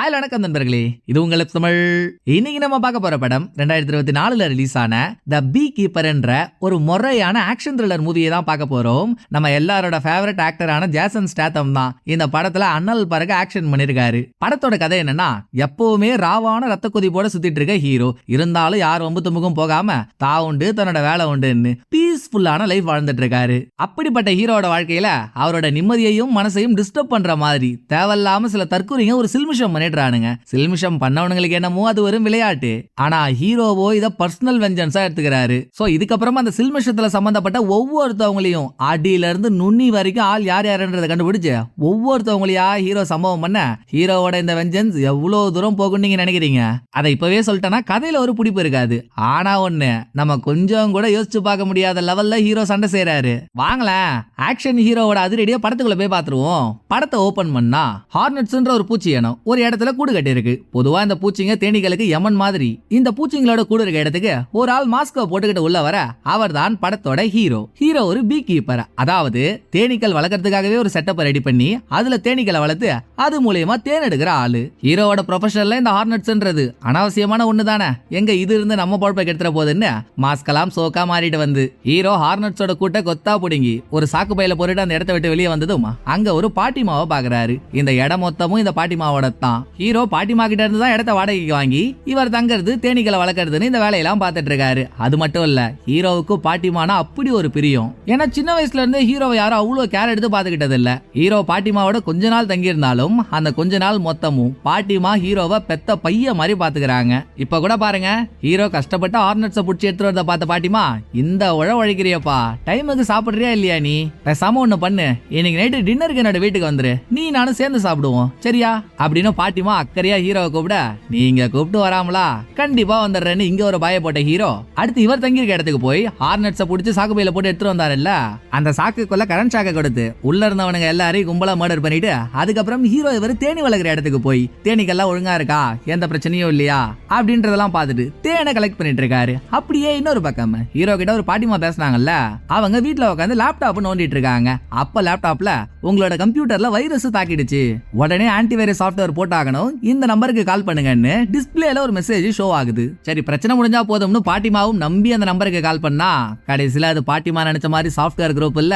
Hi வணக்கம் நண்பர்களே. இது உங்களுக்கு தமிழ். இன்னைக்கு நம்ம பார்க்க போற படம் ரெண்டாயிரத்தி இருபத்தி நாலுல ரிலீஸ் ஆன த பீ கீப்பர் என்ற ஒரு முறையான ஆக்ஷன் த்ரில்லர் மூவியை தான் பார்க்க போறோம். நம்ம எல்லாரோட ஃபேவரட் ஆக்டரான ஜேசன் ஸ்டாத்தம் தான் இந்த படத்துல அண்ணல் பறக்க ஆக்ஷன் பண்ணிருக்காரு. படத்தோட கதை என்னன்னா எப்பவுமே ராவான ரத்த கொதிப்போட சுத்திட்டு இருக்க ஹீரோ இருந்தாலும் யார் வம்பு தும்புக்கும் போகாம தா உண்டு தன்னோட வேலை உண்டுன்னு பீஸ்ஃபுல்லான லைஃப் வாழ்ந்துட்டு இருக்காரு. அப்படிப்பட்ட ஹீரோட வாழ்க்கையில அவரோட நிம்மதியையும் மனசையும் டிஸ்டர்ப் பண்ற மாதிரி தேவையில்லாம சில தற்கூரிங்க ஒரு சில்மிஷம் தேடுறானுங்க சில்மிஷம் பண்ணவனுங்களுக்கு என்னமோ அது ஒரு விளையாட்டு. ஆனா ஹீரோவோ இத பர்சனல் வெஞ்சன்ஸா எடுத்துக்கிறாரு. சோ இதுக்கப்புறமா அந்த சில்மிஷத்துல சம்பந்தப்பட்ட ஒவ்வொருத்தவங்களையும் அடியில இருந்து நுண்ணி வரைக்கும் ஆள் யார் யாருன்றதை கண்டுபிடிச்சு ஒவ்வொருத்தவங்களையா ஹீரோ சம்பவம் பண்ண ஹீரோவோட இந்த வெஞ்சன்ஸ் எவ்வளவு தூரம் போகும்னு நீங்க நினைக்கிறீங்க? அதை இப்பவே சொல்லிட்டேன்னா கதையில ஒரு பிடிப்பு இருக்காது. ஆனா ஒண்ணு நம்ம கொஞ்சம் கூட யோசிச்சு பார்க்க முடியாத லெவல்ல ஹீரோ சண்டை செய்யறாரு வாங்களேன் ஆக்ஷன் ஹீரோவோட அதிரடியா படத்துக்குள்ள போய் பாத்துருவோம் படத்தை ஓபன் பண்ணா ஹார்னட்ஸ்ன்ற ஒரு பூச்சி இனம் ஒரு இடத்துல கூடு கட்டியிருக்கு பொதுவா இந்த பூச்சிங்க தேனீகளுக்கு யமன் மாதிரி. இந்த பூச்சிங்களோட கூடு இருக்க இடத்துக்கு ஒரு ஆள் மாஸ்கோ போட்டுக்கிட்டு உள்ள வர அவர் தான் படத்தோட ஹீரோ. ஹீரோ ஒரு பீ கீப்பர் அதாவது தேனீக்கள் வளர்க்கறதுக்காகவே ஒரு செட்டப்பை ரெடி பண்ணி அதுல தேனீக்களை வளர்த்து அது மூலியமா தேன் எடுக்கிற ஆளு. ஹீரோவோட ப்ரொஃபஷனல்ல இந்த ஹார்னட்ஸ்ன்றது அனாவசியமான ஒண்ணு தானே எங்க இது இருந்து நம்ம பொழப்பை கெடுத்துற போதுன்னு மாஸ்கெல்லாம் சோக்கா மாறிட்டு வந்து. ஹீரோ ஹார்னட்ஸோட கூட்ட கொத்தா புடுங்கி ஒரு சாக்கு பையில போட்டுட்டு அந்த இடத்த விட்டு வெளியே வந்ததும் அங்க ஒரு பாட்டிமாவை பாக்குறாரு. இந்த இடம் மொத்தமும் இந்த பாட்டிமாவோட தான் ஹீரோ பாட்டிமா கிட்ட இருந்து தான் இடத்த வாடகைக்கு வாங்கி இவர் தங்கிறது தேனீக்களை வளர்க்கறதுன்னு இந்த வேலையெல்லாம் பார்த்துட்டு இருக்காரு. அது மட்டும் இல்ல ஹீரோவுக்கு பாட்டிமானா அப்படி ஒரு பிரியம். ஏன்னா சின்ன வயசுல இருந்து ஹீரோவை யாரும் அவ்வளவு கேர் எடுத்து பாத்துக்கிட்டது இல்ல. ஹீரோ பாட்டிமாவோட கொஞ்ச நாள் தங்கியிருந்தாலும் அந்த கொஞ்ச நாள் மொத்தமும் பாட்டிமா ஹீரோவை பெத்த பைய மாதிரி பாத்துக்கிறாங்க இப்ப கூட பாருங்க ஹீரோ கஷ்டப்பட்டு ஆர்னட்ஸை புடிச்சு எடுத்து வரத பார்த்த பாட்டிமா இந்த உழ உழைக்கிறியப்பா டைமுக்கு சாப்பிடுறியா இல்லையா நீ? பேசாம ஒண்ணு பண்ணு. இன்னைக்கு நைட்டு டின்னருக்கு என்னோட வீட்டுக்கு வந்துரு. நீ நானும் சேர்ந்து சாப்பிடுவோம். சரியா? அப்படின்னு பாட்டிமா அக்கறையா ஹீரோவை கூப்பிட? நீங்க கூப்பிட்டு வராமலா? கண்டிப்பா வந்துடுறேன்னு இங்க ஒரு பயப்பட்ட போட்ட ஹீரோ. அடுத்து இவர் தங்கியிருக்க இடத்துக்கு போய் ஹார்னட்ஸை புடிச்சு சாக்கு பையில போட்டு எடுத்துட்டு வந்தாருல்ல? அந்த சாக்குக்குள்ள கரண்ட் ஷாக்கை கொடுத்து உள்ள இருந்தவனுங்க எல்லாரையும் கும்பலா மர்டர் பண்ணிட்டு அதுக்கப்புறம் ஹீரோ இவர் தேனி வளர்க்குற இடத்துக்கு போய் தேனீக்கெல்லாம் ஒழுங்கா இருக்கா? எந்த பிரச்சனையும் இல்லையா? அப்படின்றதெல்லாம் பார்த்துட்டு தேனை கலெக்ட் பண்ணிட்டு இருக்காரு. அப்படியே இன்னொரு பக்கம் ஹீரோ கிட்ட ஒரு பாட்டிமா பேசுனாங்கல்ல? அவங்க வீட்டுல உட்காந்து லேப்டாப் நோண்டிட்டு இருக்காங்க. அப்ப லேப்டாப்ல உங்களோட கம்ப்யூட்டர்ல வைரஸ் தாக்கிடுச்சு. உடனே ஆன்டிவைரஸ் சாஃப்ட்வேர் ஆகணும் இந்த நம்பருக்கு கால் பண்ணுங்கன்னு டிஸ்பிளேல ஒரு மெசேஜ் ஷோ ஆகுது. சரி பிரச்சனை முடிஞ்சா போதும்னு பாட்டிமாவும் நம்பி அந்த நம்பருக்கு கால் பண்ணா கடைசியில் அது பாட்டிமா நினைச்ச மாதிரி சாஃப்ட்வேர் குரூப் இல்ல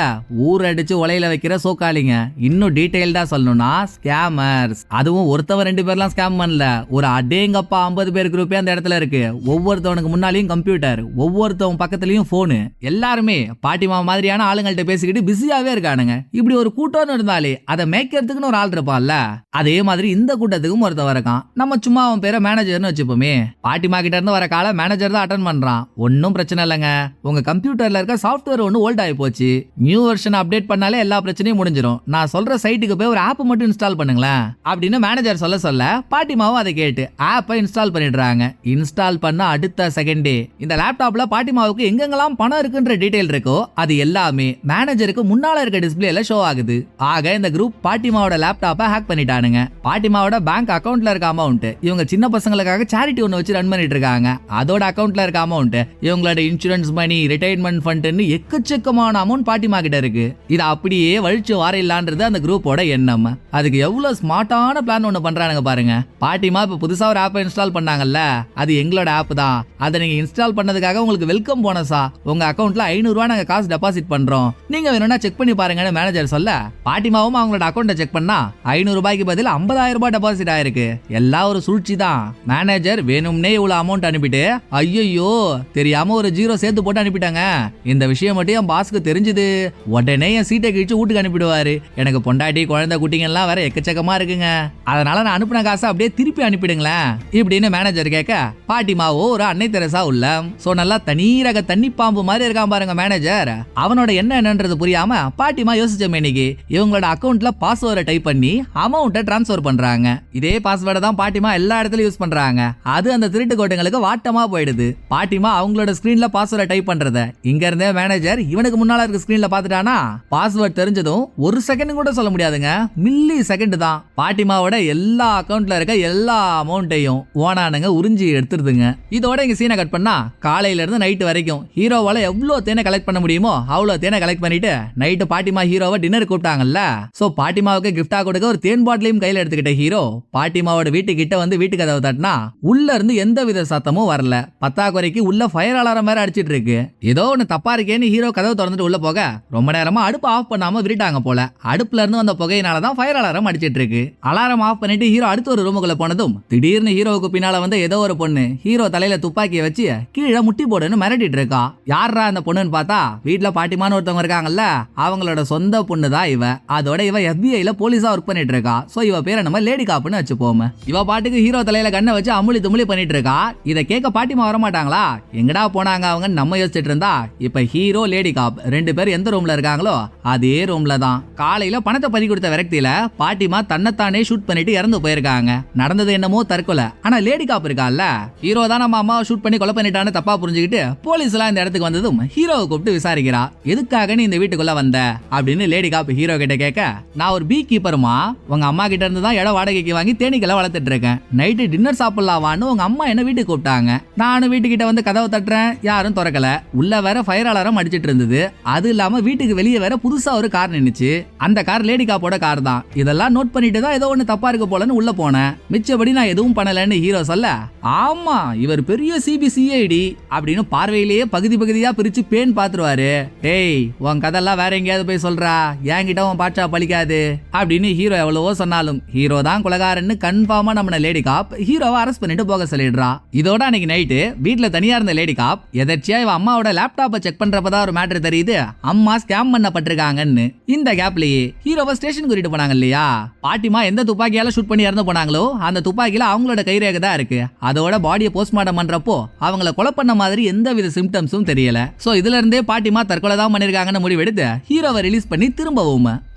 ஊர் அடிச்சு உலையில வைக்கிற சோக்காளிங்க இன்னும் டீட்டெயில்டா சொல்லணும்னா ஸ்கேமர்ஸ் அதுவும் ஒருத்தவன் ரெண்டு பேர்லாம் ஸ்கேம் பண்ணல. ஒரு அடேங்கப்பா ஐம்பது பேர் குரூப்பே அந்த இடத்துல இருக்கு. ஒவ்வொருத்தவனுக்கு முன்னாலையும் கம்ப்யூட்டர் ஒவ்வொருத்தவன் பக்கத்துலயும் போனு எல்லாருமே பாட்டிமா மாதிரியான ஆளுங்கள்ட்ட பேசிக்கிட்டு பிஸியாவே இருக்கானுங்க. இப்படி ஒரு கூட்டம்னு இருந்தாலே அதை மேய்க்கிறதுக்குன்னு ஒரு ஆள் இருப்பான்ல. அதே மாதிரி இந்த கூட்டம் கூட்டத்துக்கும் ஒருத்த வரக்கான் நம்ம சும்மா அவன் பேரை மேனேஜர்னு வச்சுப்போமே. பாட்டிமா கிட்ட இருந்து வர கால மேனேஜர் தான் அட்டன் பண்றான். ஒன்றும் பிரச்சனை இல்லைங்க. உங்க கம்ப்யூட்டர்ல இருக்க சாஃப்ட்வேர் ஒன்று ஓல்ட் ஆகி போச்சு. நியூ வெர்ஷன் அப்டேட் பண்ணாலே எல்லா பிரச்சனையும் முடிஞ்சிடும் நான் சொல்ற சைட்டுக்கு போய் ஒரு ஆப் மட்டும் இன்ஸ்டால் பண்ணுங்களேன். அப்படின்னு மேனேஜர் சொல்ல சொல்ல பாட்டிமாவும் அதை கேட்டு ஆப்பை இன்ஸ்டால் பண்ணிடுறாங்க. இன்ஸ்டால் பண்ண அடுத்த செகண்டே இந்த லேப்டாப்ல பாட்டிமாவுக்கு எங்கெங்கெல்லாம் பணம் இருக்குன்ற டீடைல் இருக்கோ அது எல்லாமே மேனேஜருக்கு முன்னால இருக்க டிஸ்பிளேல ஷோ ஆகுது. ஆக இந்த குரூப் பாட்டிமாவோட லேப்டாப்பை ஹேக் பண்ணிட்டானுங்க. பாட்டிமாவோட பேங்க் அக்கௌண்ட்ல இருக்க அமௌண்ட் இவங்க சின்ன பசங்களுக்காக சேரிட்டி ஒன்று வச்சு ரன் பண்ணிட்டு இருக்காங்க. அதோட அக்கௌண்ட்ல இருக்க அமௌண்ட் இவங்களோட இன்சூரன்ஸ் மணி ரிட்டையர்மெண்ட் ஃபண்ட்னு எக்கச்சக்கமான அமௌண்ட் பாட்டிமா கிட்ட இருக்கு. இது அப்படியே வழிச்சு வாரையில்லான்றது அந்த குரூப்போட எண்ணம். அதுக்கு எவ்வளவு ஸ்மார்ட்டான பிளான் ஒன்று பண்றானுங்க பாருங்க. பாட்டிமா இப்போ புதுசா ஒரு ஆப்பை இன்ஸ்டால் பண்ணாங்கல்ல அது எங்களோட ஆப் தான். அதை நீங்க இன்ஸ்டால் பண்ணதுக்காக உங்களுக்கு வெல்கம் போனஸா உங்க அக்கவுண்ட்ல ஐநூறுரூவா நாங்க காசு டெபாசிட் பண்றோம். நீங்க வேணும்னா செக் பண்ணி பாருங்கன்னு மேனேஜர் சொல்ல பாட்டிமாவும் அவங்களோட அக்கௌண்ட்டை செக் பண்ணா ஐநூறு ரூபாய்க்கு பதில் ஐம்பதாயிரம் ரூபாய் டெபாசிட் ஆயிருக்கு. எல்லாம் ஒரு சூழ்ச்சி தான். மேனேஜர் வேணும்னே இவ்வளவு அமௌண்ட் அனுப்பிட்டு ஐயோ தெரியாம ஒரு ஜீரோ சேர்த்து போட்டு அனுப்பிட்டாங்க. இந்த விஷயம் மட்டும் என் பாஸ்க்கு தெரிஞ்சுது. உடனே என் சீட்டை கிழிச்சு வீட்டுக்கு அனுப்பிடுவாரு. எனக்கு பொண்டாட்டி குழந்தை குட்டிங்க எல்லாம் வேற எக்கச்சக்கமா இருக்குங்க. அதனால நான் அனுப்பின காசை அப்படியே திருப்பி அனுப்பிடுங்களேன். இப்படின்னு மேனேஜர் கேட்க பாட்டிமாவோ ஒரு அன்னை தெரசா உள்ள. சோ நல்லா தனீரக தண்ணி பாம்பு மாதிரி இருக்கான் பாருங்க மேனேஜர் அவனோட என்ன என்னன்றது புரியாம பாட்டிமா யோசிச்ச மேனிக்கு இவங்களோட அக்கௌண்ட்ல பாஸ்வேர்டை டைப் பண்ணி அமௌண்ட்டை டிரான்ஸ்ஃபர் பண்றாங்க. இதே பாஸ்வேர்டை தான் பாட்டிமா எல்லா இடத்துலயும் யூஸ் பண்றாங்க. அது அந்த திருட்டு கோட்டங்களுக்கு வாட்டமா போயிடுது. பாட்டிமா அவங்களோட ஸ்கிரீன்ல பாஸ்வேர்டை டைப் பண்றத. இங்க இருந்தே மேனேஜர் இவனுக்கு முன்னால இருக்க ஸ்கிரீன்ல பாத்துட்டானா பாஸ்வேர்ட் தெரிஞ்சதும் ஒரு செகண்ட் கூட சொல்ல முடியாதுங்க. மில்லி செகண்ட் தான். பாட்டிமாவோட எல்லா அக்கௌண்ட்ல இருக்க எல்லா அமௌண்ட்டையும் ஓனானுங்க உறிஞ்சி எடுத்துருதுங்க. இதோட இங்க சீனை கட் பண்ணா காலையில இருந்து நைட்டு வரைக்கும் ஹீரோவால எவ்வளவு தேனை கலெக்ட் பண்ண முடியுமோ அவ்வளவு தேனை கலெக்ட் பண்ணிட்டு நைட்டு பாட்டிமா ஹீரோவை டின்னர் கூப்பிட்டாங்கல்ல. சோ பாட்டிமாவுக்கு கிஃப்டா கொடுக்க ஒரு தேன் பாட்டிலையும் கையில எடுத்துக்கிட்ட ஹீரோ பாட்டிமாவோட வீட்டுக்கிட்ட வந்து வீட்டு கதவை தட்டினா உள்ள இருந்து எந்த வித சத்தமும் வரல. பத்தாக்குறைக்கு உள்ள ஃபயர் அலாரம் வேற அடிச்சிட்டு இருக்கு. ஏதோ ஒண்ணு தப்பா இருக்கேன்னு ஹீரோ கதவை திறந்துட்டு உள்ள போக ரொம்ப நேரமா அடுப்பு ஆஃப் பண்ணாம விரிட்டாங்க போல. அடுப்புல இருந்து வந்த புகையினால தான் ஃபயர் அலாரம் அடிச்சிட்டு இருக்கு. அலாரம் ஆஃப் பண்ணிட்டு ஹீரோ அடுத்த ஒரு ரூமுக்குள்ள போனதும் திடீர்னு ஹீரோவுக்கு பின்னால வந்து ஏதோ ஒரு பொண்ணு ஹீரோ தலையில துப்பாக்கியை வச்சு கீழே முட்டி போடுன்னு மிரட்டிட்டு இருக்கா. யாரா அந்த பொண்ணுன்னு பார்த்தா வீட்டுல பாட்டிமான்னு ஒருத்தவங்க இருக்காங்கல்ல அவங்களோட சொந்த பொண்ணு தான் இவ. அதோட இவ எஃபிஐல போலீஸா ஒர்க் பண்ணிட்டு இருக்கா. சோ இவ பேரை நம்ம லேடி காப்புன்னு வச்சுப்போம். இவ பாட்டுக்கு ஹீரோ தலையில கண்ணை வச்சு அமுளி துமுளி பண்ணிட்டு இருக்கா இதை கேட்க பாட்டிமா வரமாட்டாங்களா எங்கடா போனாங்க அவங்க? நம்ம யோசிச்சுட்டு இருந்தா. இப்ப ஹீரோ லேடி காப் ரெண்டு பேர் எந்த ரூம்ல இருக்காங்களோ அதே ரூம்ல தான். காலையில பணத்தை பறி கொடுத்த விரக்தியில பாட்டிமா தன்னைத்தானே ஷூட் பண்ணிட்டு இறந்து போயிருக்காங்க. நடந்தது என்னமோ தற்கொலை. ஆனா லேடி காப் இருக்கால்ல? ஹீரோ தான் நம்ம அம்மாவை ஷூட் பண்ணி கொலை பண்ணிட்டான்னு தப்பா புரிஞ்சுக்கிட்டு போலீஸ் எல்லாம் இந்த இடத்துக்கு வந்ததும் ஹீரோவை கூப்பிட்டு விசாரிக்கிறா. எதுக்காக நீ இந்த வீட்டுக்குள்ள வந்த? அப்படின்னு லேடி காப் ஹீரோ கிட்ட கேட்க நான் ஒரு பீ கீப்பருமா உங்க அம்மா கிட்ட இருந்து தான் இடம் வாடகைக்கு வாங்கி தேனீக்கெல்லாம் வளர்த்துட்டு இருக்கேன். நைட்டு டின்னர் சாப்பிடலாவான்னு உங்க அம்மா என்ன வீட்டுக்கு கூப்பிட்டாங்க. நானும் வீட்டுக்கிட்ட வந்து கதவை தட்டுறேன். யாரும் திறக்கல. உள்ள வேற ஃபயர் அலாரம் அடிச்சிட்டு இருந்தது. அது இல்லாம வீட்டுக்கு வெளியே வேற புதுசா ஒரு கார் நின்னுச்சு. அந்த கார் லேடி காப்போட கார் தான். இதெல்லாம் நோட் பண்ணிட்டு தான் ஏதோ ஒண்ணு தப்பா இருக்க போலன்னு உள்ள போனேன். மிச்சபடி நான் எதுவும் பண்ணலன்னு ஹீரோ சொல்ல ஆமா இவர் பெரிய சிபிசிஐடி அப்படின்னு பார்வையிலேயே பகுதி பகுதியா பிரிச்சு பேன் பாத்துருவாரு. டேய் உன் கதெல்லாம் வேற எங்கேயாவது போய் சொல்றா. என்கிட்ட உன் பாட்சா பழிக்காது. அப்படின்னு ஹீரோ எவ்வளவோ சொன்னாலும் ஹீரோ தான் பலகாரன்னு கன்ஃபார்மா நம்ம லேடி காப் ஹீரோவை அரெஸ்ட் பண்ணிட்டு போக சொல்லிடுறா. இதோட அன்னைக்கு நைட்டு வீட்ல தனியா இருந்த லேடி காப் எதர்ச்சியா இவ அம்மாவோட லேப்டாப்பை செக் பண்றப்பதான் ஒரு மேட்ரு தெரியுது. அம்மா ஸ்கேம் பண்ணப்பட்டிருக்காங்கன்னு. இந்த கேப்லயே ஹீரோவை ஸ்டேஷன் கூட்டிட்டு போனாங்க இல்லையா? பாட்டிமா எந்த துப்பாக்கியால ஷூட் பண்ணி இறந்து போனாங்களோ அந்த துப்பாக்கியில அவங்களோட கைரேகை தான் இருக்கு. அதோட பாடியை போஸ்ட்மார்ட்டம் பண்றப்போ அவங்கள கொலை பண்ண மாதிரி எந்த வித சிம்டம்ஸும் தெரியல. சோ இதுல இருந்தே பாட்டிமா தற்கொலை தான் பண்ணிருக்காங்கன்னு முடிவெடுத்து ஹீரோவை ரிலீஸ் பண்ணி திரும்பவும்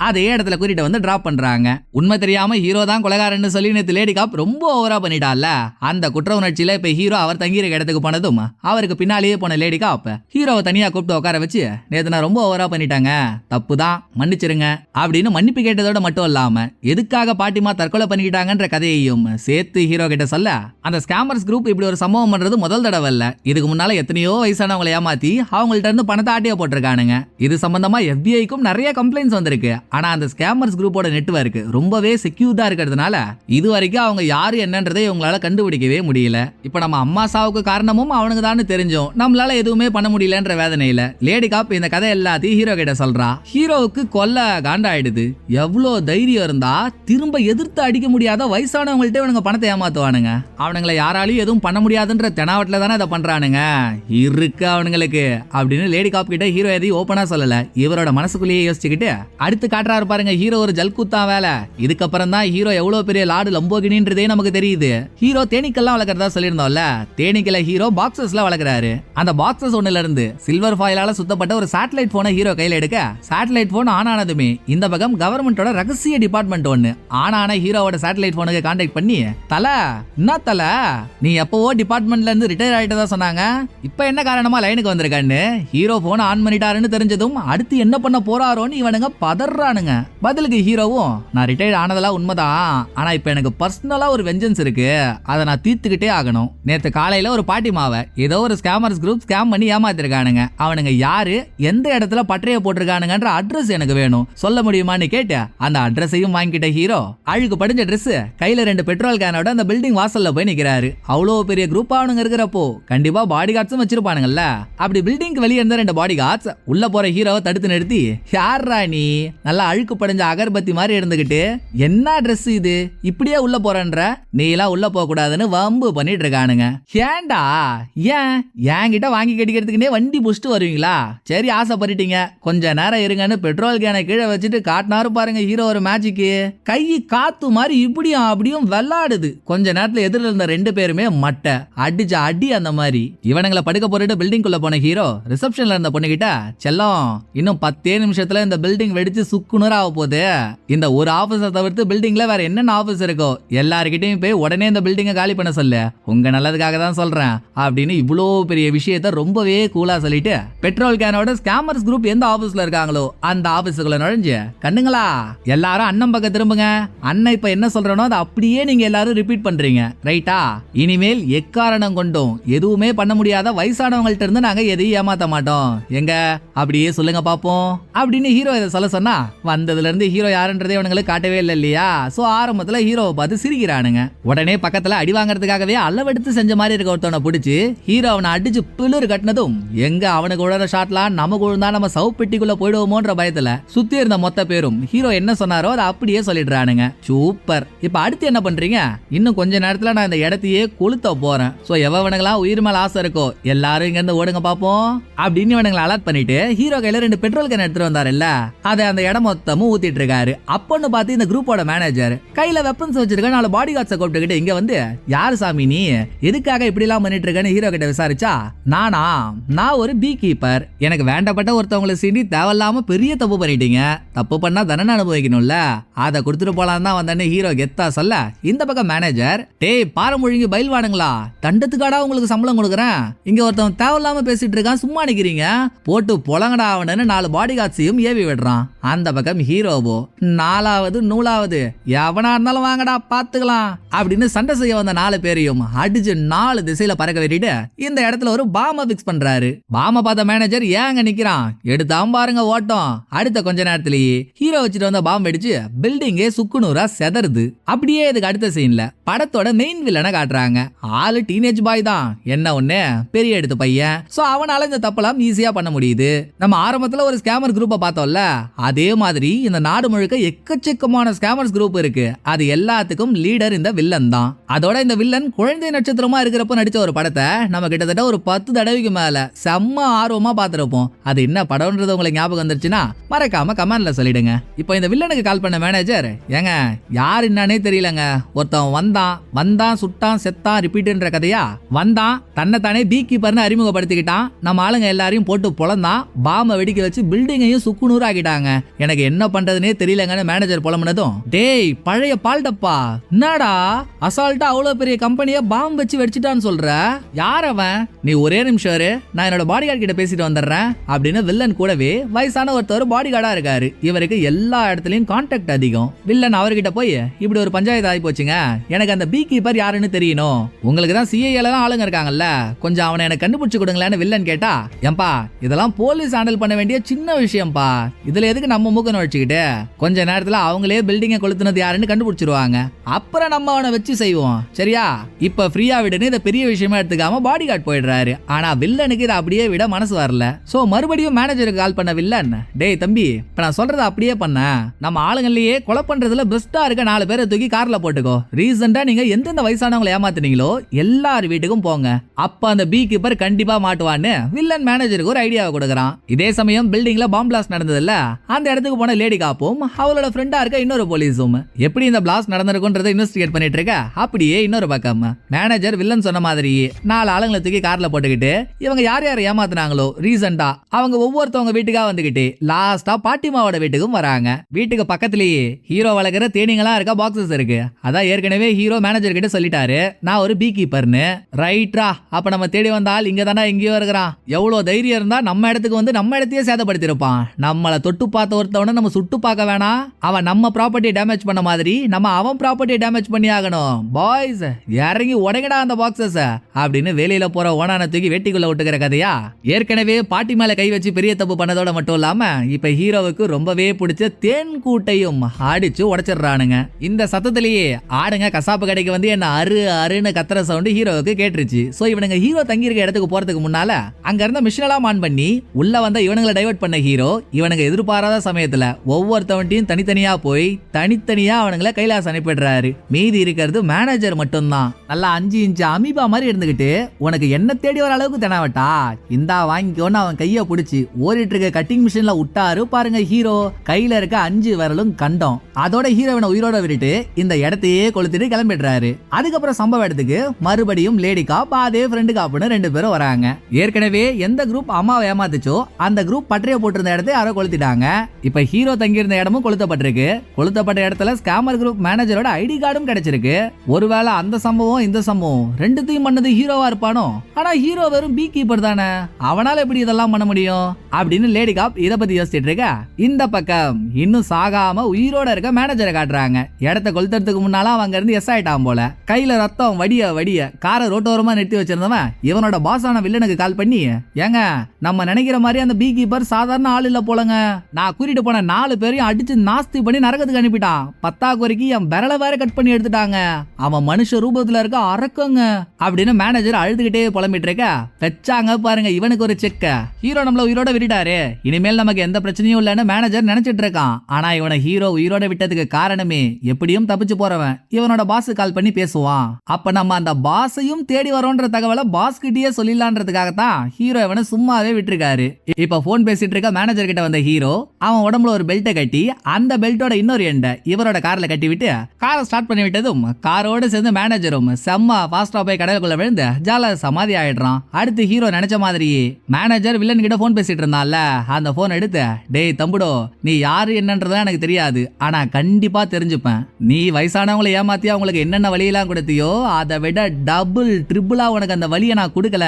அதே இடத்துல கூட்டிட்டு வந்து டிராப் பண்றாங்க. உண்மை தெரியாம ஹீரோ தான் கொலைகாரன்னு சொல்லி நேத்து லேடி காப் ரொம்ப ஓவரா பண்ணிட்டால அந்த குற்ற உணர்ச்சியில இப்ப ஹீரோ அவர் தங்கியிருக்க இடத்துக்கு போனதும் அவருக்கு பின்னாலேயே போன லேடி காப் ஹீரோவை தனியா கூப்பிட்டு உட்கார வச்சு நேத்து நான் ரொம்ப ஓவரா பண்ணிட்டாங்க. தப்பு தான். மன்னிச்சிருங்க. அப்படின்னு மன்னிப்பு கேட்டதோட மட்டும் இல்லாம எதுக்காக பாட்டிமா தற்கொலை பண்ணிக்கிட்டாங்கன்ற கதையையும் சேர்த்து ஹீரோ கிட்ட சொல்ல அந்த ஸ்கேமர்ஸ் குரூப் இப்படி ஒரு சம்பவம் பண்றது முதல் தடவை இல்ல. இதுக்கு முன்னால எத்தனையோ வயசானவங்களை ஏமாத்தி அவங்கள்ட்ட இருந்து பணத்தை ஆட்டிய போட்டிருக்கானுங்க. இது சம்பந்தமா எஃபிஐக்கும் நிறைய கம்ப்ளைண்ட்ஸ் வந்திருக்கு. ஆனா அந்த ஸ்கேமர்ஸ் குரூப்போட நெட்வொர்க் ரொம்பவே செக்யூர்டா இருக்கிறதுனால இது வரைக்கும் அவங்க யாரு என்னன்றதை இவங்களால கண்டுபிடிக்கவே முடியல. இப்ப நம்ம அம்மா சாவுக்கு காரணமும் அவனுக்கு தான் தெரிஞ்சோம் நம்மளால எதுவுமே பண்ண முடியலன்ற வேதனையில லேடி காப் இந்த கதை எல்லாத்தையும் ஹீரோ கிட்ட சொல்றா. ஹீரோவுக்கு கொல்ல காண்டாயிடுது. எவ்வளோ தைரியம் இருந்தா திரும்ப எதிர்த்து அடிக்க முடியாத வயசானவங்கள்ட்ட இவனுங்க பணத்தை ஏமாத்துவானுங்க. அவனுங்களை யாராலையும் எதுவும் பண்ண முடியாதுன்ற தெனாவட்டில தானே இதை பண்றானுங்க. இருக்கு அவனுங்களுக்கு அப்படின்னு லேடி காப் கிட்ட ஹீரோ எதையும் ஓப்பனா சொல்லல. இவரோட மனசுக்குள்ளேயே யோசிச்சுக்கிட்டு அடுத்து காட்டுறாரு பாருங்க ஹீரோ ஒரு ஜல்குத்தா வேலை. இதுக்கப்புறம் தான் ஹீரோ எவ்வளவு பெரிய லாடு லம்போகினின்றதே நமக்கு தெரியுது. ஹீரோ தேனீக்கெல்லாம் வளர்க்கறதா சொல்லியிருந்தோம்ல? தேனீக்கல ஹீரோ பாக்ஸஸ்ல வளர்க்குறாரு. அந்த பாக்ஸஸ் ஒண்ணுல இருந்து சில்வர் ஃபாயிலால சுத்தப்பட்ட ஒரு சேட்டலைட் போனை ஹீரோ கையில எடுக்க சேட்டலைட் போன் ஆன் ஆனதுமே இந்த பக்கம் கவர்மெண்டோட ரகசிய டிபார்ட்மெண்ட் ஒண்ணு. ஆன் ஆன ஹீரோவோட சேட்டலைட் போனுக்கு கான்டாக்ட் பண்ணி தல என்ன தல? நீ எப்பவோ டிபார்ட்மெண்ட்ல இருந்து ரிட்டையர் ஆயிட்டதா சொன்னாங்க? இப்ப என்ன காரணமா லைனுக்கு வந்திருக்கான்னு? ஹீரோ போன் ஆன் பண்ணிட்டாருன்னு தெரிஞ்சதும் அடுத்து என்ன பண்ண போறாரோன்னு இவனுங்க பதறானுங்க பதிலுக்கு ஹீரோவும் நான் ரிட்டையர் ஆனதெல்லாம் உண்மைதான். ஆனா இப்ப எனக்கு பர்சனலா ஒரு வெஞ்சன்ஸ் இருக்கு. அதை நான் தீர்த்துக்கிட்டே ஆகணும். நேற்று காலையில ஒரு பாட்டி மாவை ஏதோ ஒரு ஸ்கேமர்ஸ் குரூப் ஸ்கேம் பண்ணி ஏமாத்திருக்கானுங்க. அவனுங்க யாரு எந்த இடத்துல பட்டறைய போட்டிருக்கானுங்கன்ற அட்ரஸ் எனக்கு வேணும். சொல்ல முடியுமான்னு கேட்டு அந்த அட்ரஸையும் வாங்கிட்ட ஹீரோ அழுக்கு படிஞ்ச ட்ரெஸ் கையில ரெண்டு பெட்ரோல் கேனோட அந்த பில்டிங் வாசல்ல போய் நிக்கிறாரு. அவ்வளோ பெரிய குரூப் அவனுங்க இருக்கிறப்போ கண்டிப்பா பாடி கார்ட்ஸும் வச்சிருப்பானுங்கல்ல. அப்படி பில்டிங்க்கு வெளியே இருந்த ரெண்டு பாடி கார்ட்ஸ் உள்ள போற ஹீரோவை தடுத்து நிறுத்தி யார் நீ? நல்லா அழுக்கு படிஞ்ச அகர்பத்தி மாதிரி இருந்துகிட்டு என்ன ட்ரெஸ் இது? இப்படியே உள்ள போறன்ற? நீ எல்லாம் உள்ள போக கூடாதுன்னு வம்பு பண்ணிட்டு இருக்கானுங்க. ஏன்டா? ஏன்? என்கிட்ட வாங்கி கட்டிக்கிறதுக்குனே வண்டி புஷ்டு வருவீங்களா? சரி ஆசைப்பட்டுட்டீங்க. கொஞ்ச நேரம் இருங்கன்னு பெட்ரோல் கேனை கீழே வச்சுட்டு காட்டினாரு பாருங்க ஹீரோ ஒரு மேஜிக்கு கை காத்து மாதிரி இப்படியும் அப்படியும் விளாடுது கொஞ்ச நேரத்துல எதிரில் இருந்த ரெண்டு பேருமே மட்டை. அடிச்ச அடி அந்த மாதிரி. இவனுங்களை படுக்க போட்டுட்டு பில்டிங் குள்ள போன ஹீரோ ரிசப்ஷன்ல இருந்த பொண்ணுகிட்ட செல்லம் இன்னும் பத்தே நிமிஷத்துல இந்த பில்டிங் வெடிச்சு சுக்குநூறு ஆக போகுது. இந்த ஒரு ஆபீஸை தவிர்த்து பில்டிங்ல வேற என்னென்ன ஆஃபீஸ் இருக்கோ? எல்லார்கிட்டயும் போய் உடனே இந்த பில்டிங்கை காலி பண்ண சொல்லு. உங்க நல்லதுக்காக தான் சொல்றேன் அப்படின்னு இவ்வளோ பெரிய விஷயத்த ரொம்பவே கூலா சொல்லிட்டு பெட்ரோல் கேனோட ஸ்கேமர்ஸ் குரூப் எந்த ஆஃபீஸ்ல இருக்காங்களோ அந்த ஆஃபீஸுக்குள்ள நுழைஞ்சு கண்ணுங்களா? எல்லாரும் அண்ணன் பக்கம் திரும்புங்க. அண்ணன் இப்ப என்ன சொல்றனோ அதை அப்படியே நீங்க எல்லாரும் ரிப்பீட் பண்றீங்க. ரைட்டா இனிமேல் எக்காரணம் கொண்டும் எதுவுமே பண்ண முடியாத வயசானவங்கள்ட்ட இருந்து நாங்க எதையும் ஏமாத்த மாட்டோம். எங்க? அப்படியே சொல்லுங்க பாப்போம். அப்படின்னு ஹீரோ இதை சொல்ல சொன்னா வந்ததுல இருந்து ஹீரோ யாருன்றதே அவனுங்களுக்கு காட்டவே இல்லை இல்லையா? சோ ஆரம்ப ஆரம்பத்துல ஹீரோவை பார்த்து சிரிக்கிறானுங்க. உடனே பக்கத்துல அடி வாங்குறதுக்காகவே அளவெடுத்து செஞ்ச மாதிரி இருக்க ஒருத்தவனை பிடிச்சி ஹீரோ அவனை அடிச்சு பில்லர் கட்டினதும் எங்க அவனுக்கு உழற ஷாட்லாம் நமக்கு விழுந்தா நம்ம சவுப்பெட்டிக்குள்ள போயிடுவோமோன்ற பயத்துல சுத்தி இருந்த மொத்த பேரும் ஹீரோ என்ன சொன்னாரோ அதை அப்படியே சொல்லிடுறானுங்க. சூப்பர். இப்ப அடுத்து என்ன பண்றீங்க? இன்னும் கொஞ்ச நேரத்துல நான் இந்த இடத்தையே கொளுத்த போறேன். சோ எவனுங்களா உயிர் மேல ஆசை இருக்கோ எல்லாரும் இங்க இருந்து ஓடுங்க பாப்போம். அப்படின்னு இவனுங்களை அலர்ட் பண்ணிட்டு ஹீரோ கையில ரெண்டு பெட்ரோல் கேன் எடுத்துட்டு வந்தாருல்ல. அதை அந்த இடம் மொத்தமும் ஊத்திட்டு இருக்காரு. அப்பன்னு பார்த்து இந்த குரூப்போட மேனேஜர் கையில வெப்பன்ஸ் வச்சிருக்க நாலு பாடி கார்ட்ஸை கூப்பிட்டுக்கிட்டு இங்க வந்து யார் சாமி நீ? எதுக்காக இப்படி எல்லாம் பண்ணிட்டு இருக்கேன்னு ஹீரோ கிட்ட விசாரிச்சா நானா நான் ஒரு பீ கீப்பர் எனக்கு வேண்டப்பட்ட ஒருத்தவங்களை சீண்டி தேவையில்லாம பெரிய தப்பு பண்ணிட்டீங்க. தப்பு பண்ணா தண்டனை அனுபவிக்கணும்ல. அதை கொடுத்துட்டு போலாம் தான் வந்தேன்னு ஹீரோ கெத்தா சொல்ல இந்த பக்கம் மேனேஜர் டேய் பார முழுங்கி பயில்வானுங்களா? தண்டத்துக்காடா உங்களுக்கு சம்பளம் கொடுக்குறேன். இங்க ஒருத்தன் தேவையில்லாம பேசிட்டு இருக்கான் சும்மா நிக்கிறீங்க. போட்டு பொலங்கடா அவனு நாலு பாடி கார்ட்ஸையும் ஏவி விடுறான். அந்த பக்கம் ஹீரோவோ நாலாவது நூலாவது எவனா இருந்தாலும் வாங்கடா பாத்துக்கலாம். அப்படின்னு சண்டை செய்ய வந்த நாலு பேரையும் அடிச்சு நாலு திசையில பறக்க வெட்டிட்டு இந்த இடத்துல ஒரு பாம பிக்ஸ் பண்றாரு. பாம பார்த்த மேனேஜர் ஏங்க நிக்கிறான்? எடுத்தாம் பாருங்க ஓட்டம். அடுத்த கொஞ்ச நேரத்திலேயே ஹீரோ வச்சுட்டு வந்த பாம்பு அடிச்சு பில்டிங்கே சுக்குநூறா செதறுது. அப்படியே இதுக்கு அடுத்த சீன்ல படத்தோட மெயின் வில்லனை காட்டுறாங்க. ஆளு டீனேஜ் பாய் தான். என்ன ஒண்ணு? பெரிய எடுத்து பையன். சோ அவனால இந்த தப்பெல்லாம் ஈஸியா பண்ண முடியுது. நம்ம ஆரம்பத்துல ஒரு ஸ்கேமர் குரூப்பை பார்த்தோம்ல அதே மாதிரி இந்த நாடு முழுக்க எக்கச்சக்கமான ஸ்கேமர்ஸ் குரூப் இருக்கு. அது எல்லாத்துக்கும் லீடர் இந்த வில்லன் தான். அதோட இந்த வில்லன் குழந்தை நட்சத்திரமா இருக்கிறப்ப நடிச்ச ஒரு படத்தை நம்ம கிட்டத்தட்ட ஒரு பத்து தடவைக்கு மேல செம்ம ஆர்வமா பார்த்துருப்போம். அது என்ன படம்ன்றது உங்களுக்கு ஞாபகம் வந்துருச்சுன்னா மறக்காம கமெண்ட்ல சொல்லிடுங்க. இப்போ இந்த வில்லனுக்கு கால் பண்ண மேனேஜர் ஏங்க யார் என்னன்னே தெரியலங்க. ஒருத்தன் வந்தான் வந்தான் சுட்டான் செத்தான் ரிப்பீட்ன்ற கதையா? வந்தான் தன்னைத்தானே பீ கீப்பர்னு அறிமுகப்படுத்திக்கிட்டான். நம்ம ஆளுங்க எல்லாரையும் போட்டு பொழந்தான் பாம்பை வெடிக்க வச்சு பில்டிங்கையும் சுக்குநூறு ஆக்கிட்டாங்க எனக்கு என்ன பண்றதுனே தெரியலங்கன்னு மேனேஜர் புலம்புனதும் டேய் பழைய பால் டப்பா. என்னடா? அசால்ட்டா அவ்வளவு பெரிய கம்பெனியை பாம்பு வச்சு வெடிச்சிட்டான்னு சொல்ற? யார் அவன்? நீ ஒரே நிமிஷம் இரு. நான் என்னோட பாடி கிட்ட பேசிட்டு வந்துடுறேன். அப்படின்னு வில்லன் கூடவே வயசான ஒருத்தர் பாடி கார்டா இருக்காரு. இவருக்கு எல்லா இடத்துலயும் கான்டாக்ட் அதிகம். வில்லன் அவர்கிட்ட போய் இப்படி ஒரு பஞ்சாயத்து ஆகி போச்சுங்க. எனக்கு அந்த பீ கீப்பர் யாருன்னு தெரியணும். உங்களுக்கு தான் சிஐல தான் ஆளுங்க இருக்காங்கல்ல. கொஞ்சம் அவனை எனக்கு கண்டுபிடிச்சு கொடுங்களேன்னு வில்லன் கேட்டா ஏன்பா இதெல்லாம் போலீஸ் ஹேண்டில் பண்ண வேண்டிய சின்ன விஷயம்ப்பா இதுல எதுக்கு நம்ம மூக்க நுழைச்சிக்கிட்டு? கொஞ்ச நேரத்துல அவங்களே பில்டிங்கை கொளுத்துனது யாருன்னு கண்டுபிடிச்சிருவாங்க. அப்புறம் நம்ம அவனை வச்சு செய்வோம். சரியா? இப்ப ஃப்ரீயா விடுன்னு இதை பெரிய விஷயமா எடுத்துக்காம பாடி கார்டு போயிடுறாரு. ஆனா வில்லனுக்கு இதை அப்படியே விட மனசு வரல. சோ மறுபடியும் மேனேஜருக்கு கால் பண்ண வில்லன் டேய் தம்பி இப்ப நான் சொல்றத அப்படியே பண்ண. நம்ம ஆளுங்கள்லயே கொலை பண்றதுல பெஸ்டா இருக்க நாலு பேரை தூக்கி கார்ல போட்டுக்கோ. ரீசெண்டா நீங்க எந்தெந்த வயசானவங்களை ஏமாத்துனீங்களோ எல்லார் வீட்டுக்கும் போங்க. அப்ப அந்த பீ கீப்பர் கண்டிப்பா மாட்டுவான்னு வில்லன் மேனேஜருக்கு ஒரு ஐடியாவை கொடுக்குறான். இதே சமயம் பில்டிங்ல பாம்பிளாஸ் நடந்ததுல அந்த இடத்துக்கு போன லேடி காப்பும் அவளோட ஃப்ரெண்டா இருக்க இன்னொரு போலீஸும் எப்படி இந்த பிளாஸ்ட் நடந்திருக்குன்றதை இன்வெஸ்டிகேட் பண்ணிட்டு இருக்க? அப்படியே இன்னொரு பக்கம். மேனேஜர் வில்லன் சொன்ன மாதிரி நாலு ஆளுங்களை தூக்கி கார்ல போட்டுக்கிட்டு இவங்க யார் யார் ஏமாத்துனாங்களோ ரீசெண்டா அவங்க ஒவ்வொருத்தவங்க வீட்டுக்கா வந்துகிட்டு லாஸ்டா பாட்டிமாவோட வீட்டுக்கும் வராங்க. வீட்டுக்கு பக்கத்துலயே ஹீரோ வளர்க்குற தேனிங்களா இருக்க பாக்ஸஸ் இருக்கு. அதான் ஏற்கனவே ஹீரோ மேனேஜர் கிட்ட சொல்லிட்டாரு. நான் ஒரு பீ கீப்பர்னு ரைட்ரா அப்ப நம்ம தேடி வந்தால் இங்க தானே எங்கேயோ இருக்கிறான். எவ்வளவு தைரியம் இருந்தா நம்ம இடத்துக்கு வந்து நம்ம இடத்தையே சேதப்படுத்திருப்பான் நம்மளை தொட்டு பார்த்த ஒருத்தவன நம்ம சுட்டு பார்க்க வேணாம். அவன் நம்ம ப்ராப்பர்ட்டி டேமேஜ் பண்ண மாதிரி நம்ம அவன் ப்ராப்பர்ட்டி டேமேஜ் பண்ணி ஆகணும் பாய்ஸ் இறங்கி உடங்கடா அந்த பாக்ஸஸ் அப்படின்னு வேலையில போற ஓனான தூக்கி வெட்டிக்குள்ள விட்டுக்கிற கதையா? ஏற்கனவே பாட்டி மேல கை வச்சு பெரிய தப்பு பண்ணதோட மட்டும் இல்லாம இப்ப ஹீரோவுக்கு ரொம்பவே பிடிச்ச தேன் கூட்டையும் அடிச்சு உடைச்சிடுறானுங்க. இந்த சத்தத்திலேயே ஆடுங்க கசாப்பு கடைக்கு வந்து என்ன அரு அருன்னு கத்துற சவுண்டு ஹீரோவுக்கு கேட்டுருச்சு. சோ இவனுங்க ஹீரோ தங்கியிருக்க இடத்துக்கு போறதுக்கு முன்னால அங்க இருந்த மிஷினெல்லாம் ஆன் பண்ணி உள்ள வந்த இவனுங்களை டைவர்ட் பண்ண ஹீரோ இவனுங்க எதிர்பாராத சமயத்துல ஒவ்வொருத்தவன்ட்டையும் தனித்தனியா போய் தனித்தனியா அவனுங்களை கைலாஸ் அனுப்பிடுறாரு. மீதி இருக்கிறது மேனேஜர் மட்டும்தான். நல்லா அஞ்சு இன்ச்சு அமீபா மாதிரி இருந்துகிட்டு உனக்கு என்ன தேடி வர அளவுக்கு தெனாவட்டா? இந்தா வாங்கிக்கோன்னு அவன் கைய பிடிச்சி ஓடிட்டு இருக்க கட்டிங் மிஷின்ல விட்டாரு பாருங்க ஹீரோ கையில இருக்க அஞ்சு விரலும் கண்டம். அதோட ஹீரோவினை உயிரோட விட்டுட்டு இந்த இடத்தையே கொளுத்திட்டு கிளம்பிடுறாரு. அதுக்கப்புறம் சம்பவ இடத்துக்கு மறுபடியும் லேடி காப் அதே ஃப்ரெண்டு காப்புன்னு ரெண்டு பேரும் வராங்க. ஏற்கனவே எந்த குரூப் அம்மாவை ஏமாத்துச்சோ அந்த குரூப் பட்டறைய போட்டிருந்த இடத்தை யாரோ கொளுத்திட்டாங்க. இப்ப ஹீரோ தங்கியிருந்த இடமும் கொளுத்தப்பட்டிருக்கு. கொளுத்தப்பட்ட இடத்துல ஸ்கேமர் குரூப் மேனேஜரோட ஐடி கார்டும் கிடைச்சிருக்கு. ஒருவேளை அந்த சம்பவம் இந்த சம்பவம் ரெண்டுத்தையும் பண்ணது ஹீரோவா இருப்பானோ? ஆனா ஹீரோ வெறும் பீ கீப்பர் தானே. அவனால எப்படி இதெல்லாம் பண்ண முடியும்? அப்படின்னு லேடி காப் இத பத்தி யோசிச்சுட்டு இருக்க. இந்த பக்கம் இன்னும் சாகாம உயிரோட இருக்க மேனேஜரை காட்டுறாங்க. இடத்த கொளுத்துறதுக்கு முன்னால அவங்க இருந்து எஸ் ஆயிட்டான் போல. கையில ரத்தம் வடிய வடிய காரை ரோட்டோரமா நிறுத்தி வச்சிருந்தவன் இவனோட பாஸான வில்லனுக்கு கால் பண்ணி ஏங்க நம்ம நினைக்கிற மாதிரி அந்த பீ கீப்பர் சாதாரண ஆள் இல்ல போலங்க. நான் கூட்டிட்டு போன நாலு பேரையும் அடிச்சு நாஸ்தி பண்ணி நரகத்துக்கு அனுப்பிட்டான். பத்தா வரைக்கும் என் விரலை வேற கட் பண்ணி எடுத்துட்டாங்க. அவன் மனுஷ ரூபத்துல இருக்க அரக்கங்க அப்படின்னு மேனேஜர் அழுதுகிட்டே புலம்பிட்டு இருக்க வச்சாங்க பாருங்க இவனுக்கு ஒரு செக்க ஹீரோ நம்மள உயிரோட விட்டுட்டாரு. இனிமேல் நமக்கு எந்த பிரச்சனையும் இல்லைன்னு மேனேஜர் நினைச்சிட்டு இருக்கான். ஆனா இவனை ஹீரோ உயிரோட விட்டதுக்கு காரணமே எப்படியும் தப்பிச்சு போறவன். இவனோட பாஸ் கால் பண்ணி பேசுவான். அப்ப நம்ம அந்த பாஸையும் தேடி வரோன்ற தகவலை பாஸ் கிட்டயே சொல்லிடலான்றதுக்காகத்தான் ஹீரோ இவனை சும்மாவே விட்டுருக்காரு. இப்ப போன் பேசிட்டு இருக்க மேனேஜர் கிட்ட வந்த ஹீரோ அவன் உடம்புல ஒரு பெல்ட்டை கட்டி அந்த பெல்ட்டோட இன்னொரு எண்டை இவரோட கார்ல கட்டிவிட்டு காரை ஸ்டார்ட் பண்ணி விட்டதும் காரோட சேர்ந்து மேனேஜரும் செம்ம ஃபாஸ்டா போய் கடலுக்குள்ள விழுந்து ஜால சமாதி ஆயிடுறான். அடுத்து ஹீரோ நினைச்ச மாதிரியே மேனேஜர் வில்லன் கிட்ட போன் பேசிட்டு இருந்தான்ல அந்த போன் எடுத்து டேய் தம்புடோ நீ யாரு என்னன்றதா எனக்கு தெரியாது. ஆனா கண்டிப்பா தெரிஞ்சுப்பேன். நீ வயசானவங்களை ஏமாத்தி அவங்களுக்கு என்னென்ன வழியெல்லாம் கொடுத்தியோ அதை விட டபுள் ட்ரிபிளா உனக்கு அந்த வழியை நான் கொடுக்கல.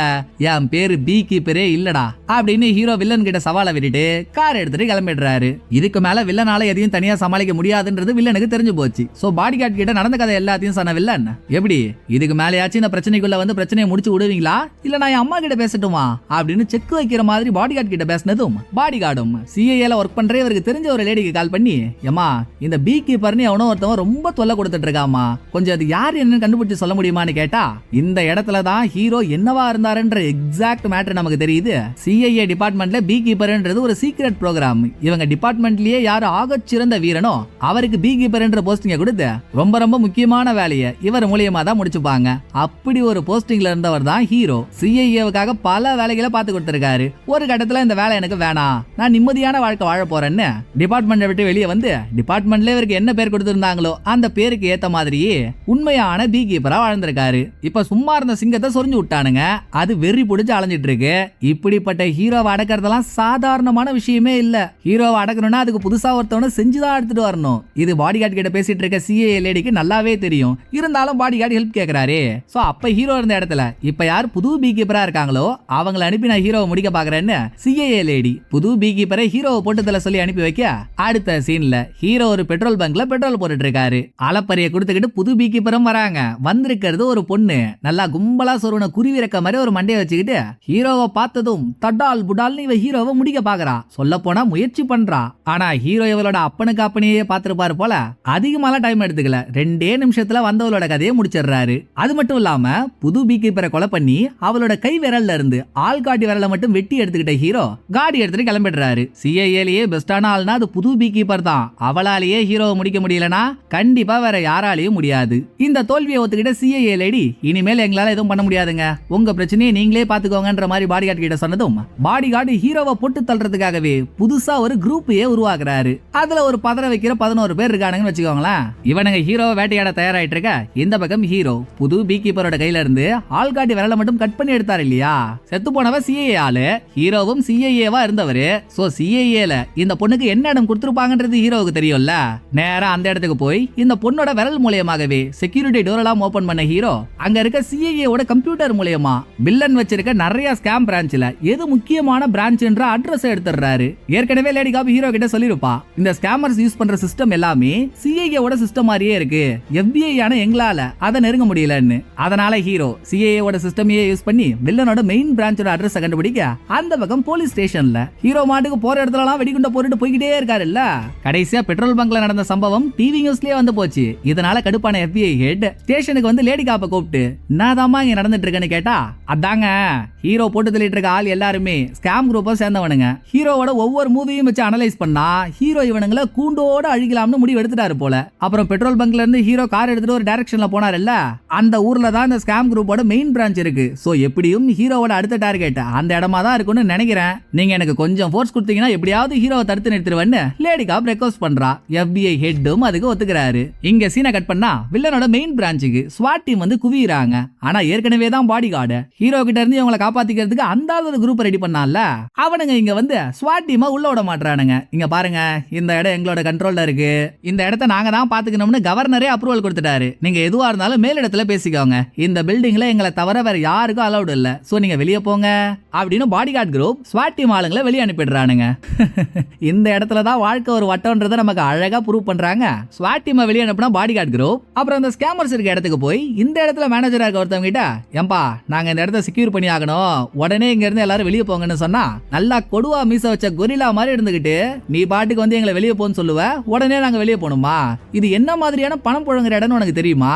என் பேரு பி கீப்பரே இல்லடா அப்படின்னு ஹீரோ வில்லன் கிட்ட சவாலை விட்டுட்டு கார் எடுத்துட்டு கிளம்பிடுறாரு. இதுக்கு மேல வில்லனால எதையும் தனியா சமாளிக்க முடியாதுன்றது வில்லனுக்கு தெரிஞ்சு போச்சு. ஸோ பாடி கார்டு கிட்ட நடந்த கதை எல்லாத்தையும் சொன்ன என்ன? எப்படி? இதுக்கு மேலேயாச்சும் இந்த பிரச்சனைக்குள்ள வந்து பிரச்சனையை முடிச்சு விடுவீங்களா? இல்ல நான் என் அம்மா கிட்ட பேசட்டுமா? அப்படின்னு செக் வைக்கிற மாதிரி பாடி கார்டு கிட்ட பேசினதும் பாடி கார்டும் சிஏஏல ஒர்க் பண்ற இவருக்கு தெரிஞ்ச ஒரு லேடிக்கு கால் பண்ணி ஏமா இந்த பீ கீப்பர்னு எவனோ ஒருத்தவன் ரொம்ப தொல்லை கொடுத்துட்டு இருக்காமா கொஞ்சம் அது யார் என்னன்னு கண்டுபிடிச்சு சொல்ல முடியுமான்னு கேட்டா இந்த இடத்துல தான் ஹீரோ என்னவா இருந்தாருன்ற எக்ஸாக்ட் மேட்டர் நமக்கு தெரியுது. சிஐஏ டிபார்ட்மெண்ட்ல பீ கீப்பர்ன்றது ஒரு சீக்ரெட் ப்ரோக்ராம் இவங்க டிபார்ட்மெண்ட்லயே யாரு ஆகச் சிறந்த வீரனோ அவருக்கு பீ கீப்பர்ன்ற போஸ்டிங்க கொடுத்து ரொம்ப ரொம்ப முக்கியமான வேலையை இவர் மூலியமா தான் முடிச்சுப்பாங்க. அப்படி ஒரு போஸ்டிங்ல இருந்தவர் தான் ஹீரோ சிஐஏவுக்காக பல வேலைகளை பார்த்து கொடுத்திருக்காரு. ஒரு கட்டத்துல இந்த வேலை எனக்கு வேணாம். நான் நிம்மதியான வாழ்க்கை வாழ போறேன்னு டிபார்ட்மெண்ட்டை விட்டு வெளியே வந்து டிபார்ட்மெண்ட்ல இவருக்கு என்ன பேர் கொடுத்திருந்தாங்களோ அந்த பேருக்கு ஏத்த மாதிரியே உண்மையான பீ கீப்பரா வாழ்ந்திருக்காரு. இப்ப சும்மா இருந்த சிங்கத்தை சொரிஞ்சு விட்டானுங்க. அது வெறி பிடிச்சு அலைஞ்சிட்டு இருக்கு இப்படிப்பட்ட ஹீரோவை அடக்கிறதெல்லாம் சாதாரணமான விஷயமே இல்ல. ஹீரோவை அடக்கணும்னா அதுக்கு புதுசா ஒருத்தவனை செஞ்சுதான் எடுத்துட்டு வரணும். இது பாடி கார்டு கிட்ட பேசிட்டு இருக்க சிஏ லேடிக்கு நல்லாவே தெரியும். இருந்தாலும் பாடி கார்டு ஹெல்ப் கேட்கிறாரு ஸோ அப்ப ஹீரோ இருந்த இடத்துல இப்ப யார் புது பீ கீப்பரா இருக்காங்களோ அவங்களை அனுப்பி நான் ஹீரோவை முடிக்க பாக்குறேன்னு சிஏஏ லேடி புது பீ கீப்பரை ஹீரோவை போட்டுதல சொல்லி அனுப்பி வைக்க அடுத்த சீன்ல ஹீரோ ஒரு பெட்ரோல் பங்க்ல பெட்ரோல் போட்டுட்டு இருக்காரு அலப்பறைய கொடுத்துக்கிட்டு புது பீ கீப்பரும் வராங்க. வந்திருக்கிறது ஒரு பொண்ணு. நல்லா கும்பலா சொருவன குருவி ரெக்க மாதிரி ஒரு மண்டையை வச்சுக்கிட்டு ஹீரோவை பார்த்ததும் தட்டால் புடால்னு இவ ஹீரோவை முடிக்க பாக்குறா. சொல்ல போனா முயற்சி பண்றா. ஆனா ஹீரோ இவளோட அப்பனுக்கு அப்பனையே பார்த்திருப்பாரு போல அது அதிகமாலாம் டைம் எடுத்துக்கல. ரெண்டே நிமிஷத்துல வந்தவளோட கதையை முடிச்சிடுறாரு. அது மட்டும் இல்லாம புது பீ கீப்பரை கொலை பண்ணி அவளோட கை விரல்ல இருந்து ஆள்காட்டி விரலை மட்டும் வெட்டி எடுத்துக்கிட்ட ஹீரோ காடி எடுத்துட்டு கிளம்பிடுறாரு. சிஐஏலயே பெஸ்டான ஆள்னா அது புது பீ கீப்பர் தான். அவளாலேயே ஹீரோவை முடிக்க முடியலனா கண்டிப்பா வேற யாராலையும் முடியாது. இந்த தோல்வியை ஒத்துக்கிட்ட சிஐஏ லேடி இனிமேல் எங்களால எதுவும் பண்ண முடியாதுங்க. உங்க பிரச்சனையை நீங்களே பாத்துக்கோங்கன்ற மாதிரி பாடி கார்டு கிட்ட சொன்னதும் பாடி கார்டு ஹீரோவை போட்டு தள்ளுறதுக்காகவே புதுசா ஒரு குரூப்பையே உருவாக்குறாரு. அதுல ஒரு பதற வைக்கிற பதினோரு பேர் இருக்கானுங்கன்னு வச்சுக்கோங்களேன் இவனுங்க ஹீரோவை வேட்டையாட தயாராயிட்டு இருக்க இந்த பக்கம் ஹீரோ புது பீ கீப்பரோட கையில இருந்து ஆள்காட்டி விரல மட்டும் கட் பண்ணி எடுத்தார் இல்லையா? செத்து போனவ சிஏஏ ஆளு ஹீரோவும் சிஏஏவா இருந்தவரு. சோ சிஏஏல இந்த பொண்ணுக்கு என்ன இடம் கொடுத்துருப்பாங்கன்றது ஹீரோவுக்கு தெரியும்ல? நேரா அந்த இடத்துக்கு போய் இந்த பொண்ணோட விரல் மூலியமாகவே செக்யூரிட்டி டோர் எல்லாம் ஓபன் பண்ண ஹீரோ அங்க இருக்க சிஏஏ கம்ப்யூட்டர் மூலியமா வில்லன் வச்சிருக்க நிறைய ஸ்கேம் பிரான்ச்ல எது முக்கியமான பிரான்ச்ன்ற அட்ரஸ் எடுத்துறாரு ஏற்கனவே லேடி காப் ஹீரோ கிட்ட சொல்லிருப்பா இந்த ஸ்கேமர்ஸ் யூஸ் பண்ற சிஸ்டம் எல்லாமே சிஐஏ ஓட சிஸ்டம் மாதிரியே இருக்கு. எஃபிஐ ஆன எங்களால. அதை நெருங்க முடியலன்னு. அதனால ஹீரோ சிஏஏ ஓட சிஸ்டமையே யூஸ் பண்ணி வில்லனோட மெயின் பிரான்ச்சோட அட்ரஸ் கண்டுபிடிக்க அந்த பக்கம் போலீஸ் ஸ்டேஷன்ல ஹீரோ மாட்டுக்கு போற இடத்துல எல்லாம் வெடிகுண்ட போட்டுட்டு போய்கிட்டே இருக்காருல்ல. கடைசியா பெட்ரோல் பங்க்ல நடந்த சம்பவம் டிவி நியூஸ்லயே வந்து போச்சு. இதனால கடுப்பான எஃபிஐ ஹெட் ஸ்டேஷனுக்கு வந்து லேடி காப்ப கூப்பிட்டு என்னதாம்மா இங்க நடந்துட்டு இருக்கேன்னு கேட்டா அதாங்க ஹீரோ போட்டு தள்ளிட்டு இருக்க ஆள் எல்லாருமே ஸ்கேம் குரூப்பா சேர்ந்தவனுங்க. ஹீரோவோட ஒவ்வொரு மூவியும் வச்சு அனலைஸ் பண்ணா ஹீரோ இவனுங்களை கூண்டோட அழிக்கலாம்னு முடிவு எடுத்துட்டாரு போல. அப்புறம் பெட்ரோல் பங்க்ல இருந்து ஹீரோ கார் எடுத்துட்டு ஒரு டைரக்ஷன்ல போனாருல்ல? அந்த ஊர்ல தான் இந்த ஸ்கேம் குரூப்போட மெயின் பிரான்ச் இருக்கு. சோ எப்படியும் ஹீரோவோட அடுத்த டார்கெட் அந்த இடமா தான் இருக்கும்னு நினைக்கிறேன். நீங்க எனக்கு கொஞ்சம் ஃபோர்ஸ் கொடுத்தீங்கன்னா எப்படியாவது ஹீரோவை தடுத்து நிறுத்திடுவேன்னு லேடி காப் ரெக்வஸ்ட் பண்றா. எஃபிஐ ஹெட்டும் அதுக்கு ஒத்துக்கிறாரு. இங்க சீனை கட் பண்ணா வில்லனோட மெயின் பிரான்ச்சுக்கு ஸ்வாட் டீம் வந்து குவியிறாங்க. ஆனா ஏற்கனவே தான் பாடி கார்டு ஹீரோ கிட்ட இருந்து இவங்களை காப்பாத்திக்கிறதுக்கு அந்த ஒரு குரூப் ரெடி பண்ணால அவனுங்க இங்க வந்து ஸ்வாட் டீமா உள்ள விட மாட்டானுங்க இங்க பாருங்க இந்த இடம் எங்களோட கண்ட்ரோல்ல இருக்கு. இந்த இடத்த நாங்கள் தான் பார்த்துக்கணும்னு கவர்னரே அப்ரூவல் கொடுத்துட்டாரு. நீங்கள் எதுவாக இருந்தாலும் மேலிடத்துல பேசிக்கோங்க. இந்த பில்டிங்கில் எங்களை தவிர வேற யாருக்கும் அலௌட் இல்லை. ஸோ நீங்கள் வெளியே போங்க. அப்படின்னு பாடி கார்டு குரூப் ஸ்வாட் டீம் ஆளுங்களை வெளியே அனுப்பிடுறானுங்க. இந்த இடத்துல தான் வாழ்க்கை ஒரு வட்டம்ன்றதை நமக்கு அழகாக ப்ரூவ் பண்ணுறாங்க ஸ்வாட் டீமை வெளியே அனுப்புனா பாடி கார்டு குரூப் அப்புறம் அந்த ஸ்கேமர்ஸ் இருக்க இடத்துக்கு போய் இந்த இடத்துல மேனேஜராக இருக்க ஒருத்தவங்க கிட்ட ஏம்பா நாங்கள் இந்த இடத்த செக்யூர் பண்ணி ஆகணும். உடனே இங்கேருந்து எல்லாரும் வெளியே போங்கன்னு சொன்னா நல்லா கொடுவா மீச வச்ச கொரிலா மாதிரி இருந்துக்கிட்டு நீ பாட்டுக்கு வந்து எங்களை வெளியே போன்னு சொல்லுவ. உடனே நாங்கள் வெளியே போகணுமா? இது என்ன மாதிரியான பணம் புழங்குற இடம்னு உனக்கு தெரியுமா?